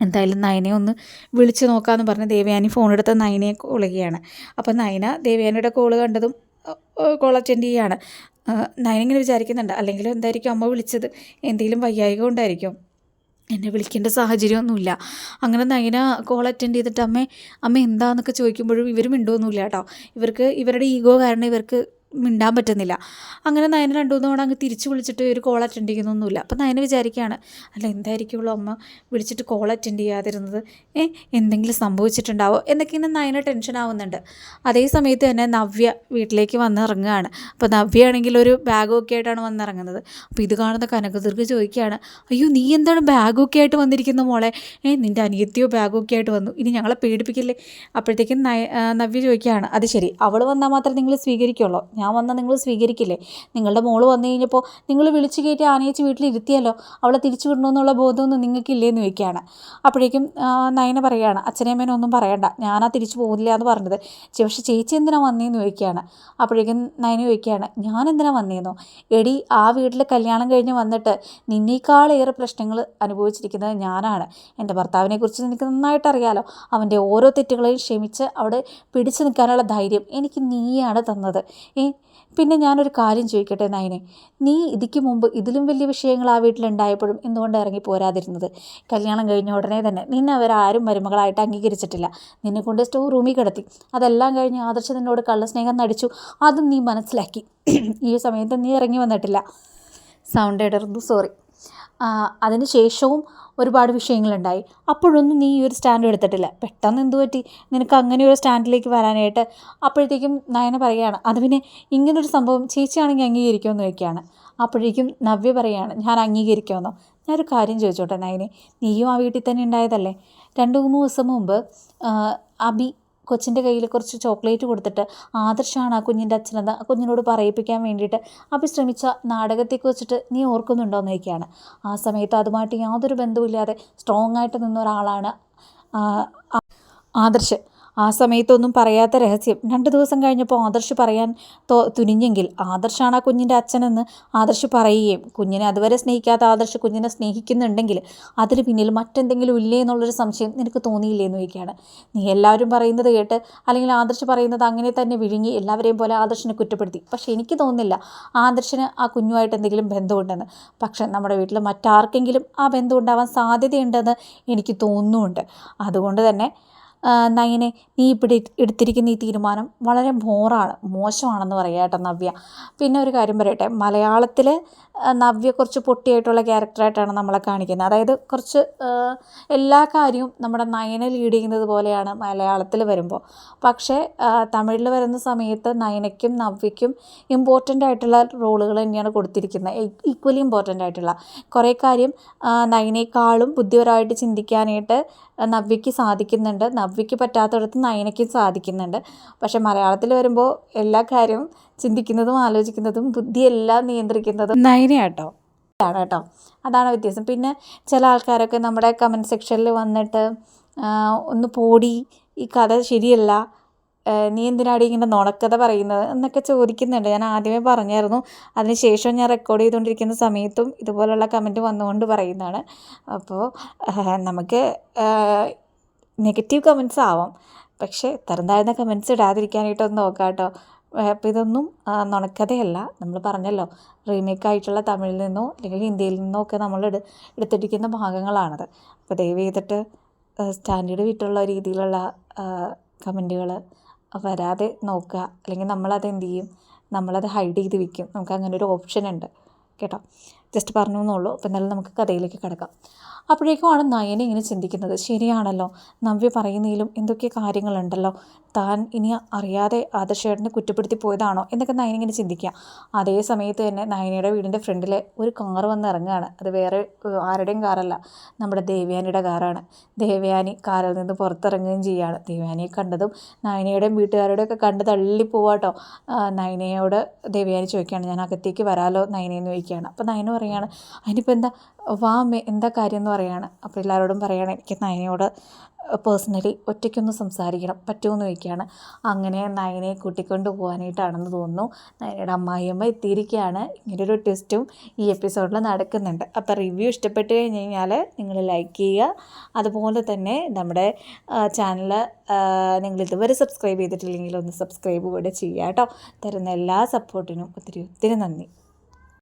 എന്തായാലും നയനെ ഒന്ന് വിളിച്ച് നോക്കാമെന്ന് പറഞ്ഞ് ദേവയാനി ഫോണെടുത്ത് നയനയെ കോൾ ചെയ്യുകയാണ്. അപ്പോൾ നയന ദേവയാനിയുടെ കോൾ കണ്ടതും കോൾ അറ്റൻഡ് ചെയ്യുകയാണ്. നയന ഇങ്ങനെ വിചാരിക്കുന്നുണ്ട് അല്ലെങ്കിൽ എന്തായിരിക്കും അമ്മ വിളിച്ചത്? എന്തെങ്കിലും വയ്യായിക കൊണ്ടായിരിക്കും? എന്നെ വിളിക്കേണ്ട സാഹചര്യമൊന്നുമില്ല. അങ്ങനെ നയന കോൾ അറ്റൻഡ് ചെയ്തിട്ട് അമ്മ അമ്മ എന്താന്നൊക്കെ ചോദിക്കുമ്പോഴും ഇവർ മിണ്ടുമൊന്നുമില്ല കേട്ടോ. ഇവർക്ക് ഇവരുടെ ഈഗോ കാരണം ഇവർക്ക് മിണ്ടാൻ പറ്റുന്നില്ല. അങ്ങനെ നയന രണ്ടു മൂന്ന് തവണ അങ്ങ് തിരിച്ച് വിളിച്ചിട്ട് ഒരു കോൾ അറ്റൻഡ് ചെയ്യുന്നൊന്നുമില്ല. അപ്പം നയന വിചാരിക്കുകയാണ് അല്ല എന്തായിരിക്കുള്ളൂ അമ്മ? വിളിച്ചിട്ട് കോൾ അറ്റൻഡ് ചെയ്യാതിരുന്നത്. ഏ എന്തെങ്കിലും സംഭവിച്ചിട്ടുണ്ടാവോ? എന്നൊക്കെ നയന ടെൻഷൻ ആവുന്നുണ്ട്. അതേ സമയത്ത് തന്നെ നവ്യ വീട്ടിലേക്ക് വന്നിറങ്ങുകയാണ് അപ്പോൾ നവ്യ ആണെങ്കിൽ ഒരു ബാഗൊക്കെ ആയിട്ടാണ് വന്നിറങ്ങുന്നത് അപ്പോൾ ഇത് കാണുന്ന കനകദുർഗ് ചോദിക്കുകയാണ് അയ്യോ നീ എന്താണ് ബാഗൊക്കെ ആയിട്ട് വന്നിരിക്കുന്ന മോളെ? ഏ നിന്റെ അനിയത്തിയോ ബാഗൊക്കെ ആയിട്ട് വന്നു. ഇനി ഞങ്ങളെ പേടിപ്പിക്കില്ലേ? അപ്പോഴത്തേക്കും നവ്യ ചോദിക്കുകയാണ് അത് ശരി. അവൾ വന്നാൽ മാത്രമേ നിങ്ങൾ സ്വീകരിക്കുള്ളൂ? ഞാൻ വന്നാൽ നിങ്ങൾ സ്വീകരിക്കില്ലേ? നിങ്ങളുടെ മോൾ വന്നു കഴിഞ്ഞപ്പോൾ നിങ്ങൾ വിളിച്ചു കയറ്റി ആനയിച്ച് വീട്ടിലിരുത്തിയല്ലോ അവളെ തിരിച്ചു വിടണമെന്നുള്ള ബോധമൊന്നും നിങ്ങൾക്കില്ലേന്ന് ചോദിക്കുകയാണ്. അപ്പോഴേക്കും നയന പറയുകയാണ് അച്ഛനമ്മേനെ ഒന്നും പറയണ്ട ഞാനാ തിരിച്ചു പോകില്ല എന്ന് പറഞ്ഞത് പക്ഷേ ചേച്ചി എന്തിനാ വന്നേന്ന് ചോദിക്കുകയാണ്. അപ്പോഴേക്കും നയന ചോദിക്കുകയാണ് ഞാൻ എന്തിനാ വന്നേന്നോ? എടി ആ വീട്ടിൽ കല്യാണം കഴിഞ്ഞ് വന്നിട്ട് നിന്നേക്കാളേറെ പ്രശ്നങ്ങൾ അനുഭവിച്ചിരിക്കുന്നത് ഞാനാണ്. എന്റെ ഭർത്താവിനെക്കുറിച്ച് നിനക്ക് നന്നായിട്ട് അറിയാലോ. അവന്റെ ഓരോ തെറ്റുകളെയും ക്ഷമിച്ച് അവിടെ പിടിച്ചു നിൽക്കാനുള്ള ധൈര്യം എനിക്ക് നീയാണ് തന്നത്. പിന്നെ ഞാനൊരു കാര്യം ചോദിക്കട്ടെ നയനെ? നീ ഇതിക്ക് മുമ്പ് ഇതിലും വലിയ വിഷയങ്ങൾ ആ വീട്ടിലുണ്ടായപ്പോഴും എന്തുകൊണ്ട് ഇറങ്ങി പോരാതിരുന്നത്? കല്യാണം കഴിഞ്ഞ ഉടനെ തന്നെ നിന്നെ അവരാരും മരുമകളായിട്ട് അംഗീകരിച്ചിട്ടില്ല. നിന്നെ കൊണ്ട് സ്റ്റോർ റൂമിൽ കിടത്തി. അതെല്ലാം കഴിഞ്ഞ് ആദർശ നിന്നോട് കള്ളസ്നേഹം നടിച്ചു. അതും നീ മനസ്സിലാക്കി. ഈ സമയത്ത് നീ ഇറങ്ങി വന്നിട്ടില്ല. സൗണ്ട് ഇടർന്നു സോറി. അതിന് ശേഷവും ഒരുപാട് വിഷയങ്ങളുണ്ടായി. അപ്പോഴൊന്നും നീ ഈ ഒരു സ്റ്റാൻഡ് എടുത്തിട്ടില്ല. പെട്ടെന്ന് എന്തു പറ്റി? നിനക്ക് അങ്ങനെ ഒരു സ്റ്റാൻഡിലേക്ക് വരാനായിട്ട് അപ്പോഴത്തേക്കും നയന പറയുകയാണ് അത് പിന്നെ ഇങ്ങനൊരു സംഭവം ചേച്ചിയാണെങ്കിൽ അംഗീകരിക്കുമെന്ന് ചോദിക്കുകയാണ് അപ്പോഴേക്കും നവ്യ പറയുകയാണ് ഞാൻ അംഗീകരിക്കുമെന്നോ ഞാനൊരു കാര്യം ചോദിച്ചോട്ടെ നയനെ നീയും ആ വീട്ടിൽ തന്നെ ഉണ്ടായതല്ലേ? രണ്ട് മൂന്ന് ദിവസം മുമ്പ് അബി കൊച്ചിന്റെ കയ്യിൽ കുറച്ച് ചോക്ലേറ്റ് കൊടുത്തിട്ട് ആദർശമാണ് ആ കുഞ്ഞിന്റെ അച്ഛനെന്ന് ആ കുഞ്ഞിനോട് പറയിപ്പിക്കാൻ വേണ്ടിയിട്ട് അഭി ശ്രമിച്ച നാടകത്തെക്കുറിച്ചിട്ട് നീ ഓർക്കുന്നുണ്ടോ? എന്ന് ചോദിക്കുകയാണ് ആ സമയത്ത് അതുമായിട്ട് യാതൊരു ബന്ധവുമില്ലാതെ സ്ട്രോങ് ആയിട്ട് നിന്ന ഒരാളാണ് ആദർശ്. ആ സമയത്തൊന്നും പറയാത്ത രഹസ്യം. രണ്ട് ദിവസം കഴിഞ്ഞപ്പോൾ ആദർശ് പറയാൻ തോ തുനിഞ്ഞെങ്കിൽ ആദർശാണ് ആ കുഞ്ഞിന്റെ അച്ഛനെന്ന് ആദർശ് പറയുകയും കുഞ്ഞിനെ അതുവരെ സ്നേഹിക്കാത്ത ആദർശ് കുഞ്ഞിനെ സ്നേഹിക്കുന്നുണ്ടെങ്കിൽ അതിന് പിന്നിൽ മറ്റെന്തെങ്കിലും ഇല്ലേ എന്നുള്ളൊരു സംശയം നിനക്ക് തോന്നിയില്ലേ എന്ന് ചോദിക്കുകയാണ്. നീ എല്ലാവരും പറയുന്നത് കേട്ട് അല്ലെങ്കിൽ ആദർശ് പറയുന്നത് അങ്ങനെ തന്നെ വിഴുങ്ങി എല്ലാവരെയും പോലെ ആദർശിനെ കുറ്റപ്പെടുത്തി. പക്ഷേ എനിക്ക് തോന്നുന്നില്ല ആദർശന് ആ കുഞ്ഞുമായിട്ട് എന്തെങ്കിലും ബന്ധമുണ്ടെന്ന്. പക്ഷേ നമ്മുടെ വീട്ടിൽ മറ്റാർക്കെങ്കിലും ആ ബന്ധം ഉണ്ടാവാൻ സാധ്യതയുണ്ടെന്ന് എനിക്ക് തോന്നുന്നുണ്ട്. അതുകൊണ്ട് തന്നെ നയനെ നീ ഇവിടെ എടുത്തിരിക്കുന്ന ഈ തീരുമാനം വളരെ ബോറാണ് മോശമാണെന്ന് പറയാം കേട്ടോ നവ്യ. പിന്നെ ഒരു കാര്യം പറയട്ടെ മലയാളത്തിൽ നവ്യ കുറച്ച് പൊട്ടിയായിട്ടുള്ള ക്യാരക്ടറായിട്ടാണ് നമ്മളെ കാണിക്കുന്നത്. അതായത് കുറച്ച് എല്ലാ കാര്യവും നമ്മുടെ നയനെ ലീഡ് ചെയ്യുന്നത് പോലെയാണ് മലയാളത്തിൽ വരുമ്പോൾ പക്ഷേ തമിഴിൽ വരുന്ന സമയത്ത് നയനയ്ക്കും നവ്യയ്ക്കും ഇമ്പോർട്ടന്റ് ആയിട്ടുള്ള റോളുകൾ തന്നെയാണ് കൊടുത്തിരിക്കുന്നത്. ഈക്വലി ഇമ്പോർട്ടന്റ് ആയിട്ടുള്ള. കുറേ കാര്യം നയനേക്കാളും ബുദ്ധിപരമായിട്ട് ചിന്തിക്കാനായിട്ട് നവ്യയ്ക്ക് സാധിക്കുന്നുണ്ട്. നവ്യയ്ക്ക് പറ്റാത്തടത്ത് നയനയ്ക്കും സാധിക്കുന്നുണ്ട്. പക്ഷേ മലയാളത്തിൽ വരുമ്പോൾ എല്ലാ കാര്യവും ചിന്തിക്കുന്നതും ആലോചിക്കുന്നതും ബുദ്ധിയെല്ലാം നിയന്ത്രിക്കുന്നതും നയനയാട്ടോ. ആണ് കേട്ടോ. അതാണ് വ്യത്യാസം. പിന്നെ ചില ആൾക്കാരൊക്കെ നമ്മുടെ കമന്റ് സെക്ഷനിൽ വന്നിട്ട് ഒന്ന് പോടി ഈ കഥ ശരിയല്ല. നീ എന്തിനാടി ഇങ്ങനെ നുണക്കഥ പറയുന്നത്? എന്നൊക്കെ ചോദിക്കുന്നുണ്ട്. ഞാൻ ആദ്യമേ പറഞ്ഞായിരുന്നു. അതിനുശേഷം ഞാൻ റെക്കോർഡ് ചെയ്തുകൊണ്ടിരിക്കുന്ന സമയത്തും ഇതുപോലുള്ള കമന്റ് വന്നുകൊണ്ട് പറയുന്നതാണ്. അപ്പോൾ നമുക്ക് നെഗറ്റീവ് കമൻസ് ആവാം. പക്ഷേ തരം താഴ്ന്ന കമൻസ് ഇടാതിരിക്കാനായിട്ടൊന്ന് നോക്കാം കേട്ടോ അപ്പോൾ ഇതൊന്നും നുണക്കഥയല്ല. നമ്മൾ പറഞ്ഞല്ലോ റീമേക്ക് ആയിട്ടുള്ള തമിഴിൽ നിന്നോ അല്ലെങ്കിൽ ഹിന്ദിയിൽ നിന്നോ ഒക്കെ നമ്മൾ എടു എടുത്തിരിക്കുന്ന ഭാഗങ്ങളാണത്. അപ്പോൾ ദയവ് ചെയ്തിട്ട് സ്റ്റാൻഡേർഡ് വിട്ടുള്ള രീതിയിലുള്ള കമന്റുകൾ വരാതെ നോക്കുക. അല്ലെങ്കിൽ നമ്മളത് എന്ത് ചെയ്യും? നമ്മളത് ഹൈഡ് ചെയ്ത് വെക്കും. നമുക്ക് അങ്ങനെ ഒരു ഓപ്ഷൻ ഉണ്ട്. കേട്ടോ? ജസ്റ്റ് പറഞ്ഞു എന്നുള്ളൂ അപ്പോൾ എന്നാലും നമുക്ക് കഥയിലേക്ക് കിടക്കാം. അപ്പോഴേക്കുമാണ് നയന ഇങ്ങനെ ചിന്തിക്കുന്നത്. ശരിയാണല്ലോ. നവ്യ പറയുന്നതിലും എന്തൊക്കെ കാര്യങ്ങളുണ്ടല്ലോ? താൻ ഇനി അറിയാതെ ആദർശേട്ടനെ കുറ്റപ്പെടുത്തി പോയതാണോ? എന്നൊക്കെ നയന ഇങ്ങനെ ചിന്തിക്കുക. അതേ സമയത്ത് തന്നെ നയനയുടെ വീടിന്റെ ഫ്രണ്ടിൽ ഒരു കാർ വന്ന് ഇറങ്ങുകയാണ്. അത് വേറെ ആരുടെയും കാറല്ല. നമ്മുടെ ദേവയാനിയുടെ കാറാണ്. ദേവയാനി കാറിൽ നിന്ന് പുറത്തിറങ്ങുകയും ചെയ്യുകയാണ്. ദേവയാനിയെ കണ്ടതും നയനയുടെയും വീട്ടുകാരുടെയും ഒക്കെ കണ്ട് തള്ളി പോവാട്ടോ നയനയോട് ദേവയാനി ചോദിക്കുകയാണ് ഞാൻ അകത്തേക്ക് വരാലോ? നയനയെന്ന് ചോദിക്കുകയാണ്. അപ്പോൾ നയന പറയുകയാണ് അതിനിപ്പോൾ എന്താ? വാ അമ്മേ എന്താ കാര്യം എന്ന് പറയുകയാണ് അപ്പോൾ എല്ലാവരോടും പറയുകയാണ് എനിക്ക് നയനയോട് പേഴ്സണലി ഒറ്റയ്ക്കൊന്ന് സംസാരിക്കണം പറ്റുമെന്ന് ചോദിക്കുകയാണ്. അങ്ങനെ നയനയെ കൂട്ടിക്കൊണ്ട് പോകാനായിട്ടാണെന്ന് തോന്നുന്നു. നയനയുടെ അമ്മായിയമ്മ എത്തിയിരിക്കുകയാണ്. ഇങ്ങനൊരു ട്വിസ്റ്റും ഈ എപ്പിസോഡിൽ നടക്കുന്നുണ്ട്. അപ്പോൾ റിവ്യൂ ഇഷ്ടപ്പെട്ടു കഴിഞ്ഞ് കഴിഞ്ഞാൽ നിങ്ങൾ ലൈക്ക് ചെയ്യുക. അതുപോലെ തന്നെ നമ്മുടെ ചാനൽ നിങ്ങൾ ഇതുവരെ സബ്സ്ക്രൈബ് ചെയ്തിട്ടില്ലെങ്കിൽ ഒന്ന് സബ്സ്ക്രൈബ് കൂടെ ചെയ്യുക കേട്ടോ. തരുന്ന എല്ലാ സപ്പോർട്ടിനും ഒത്തിരി ഒത്തിരി നന്ദി.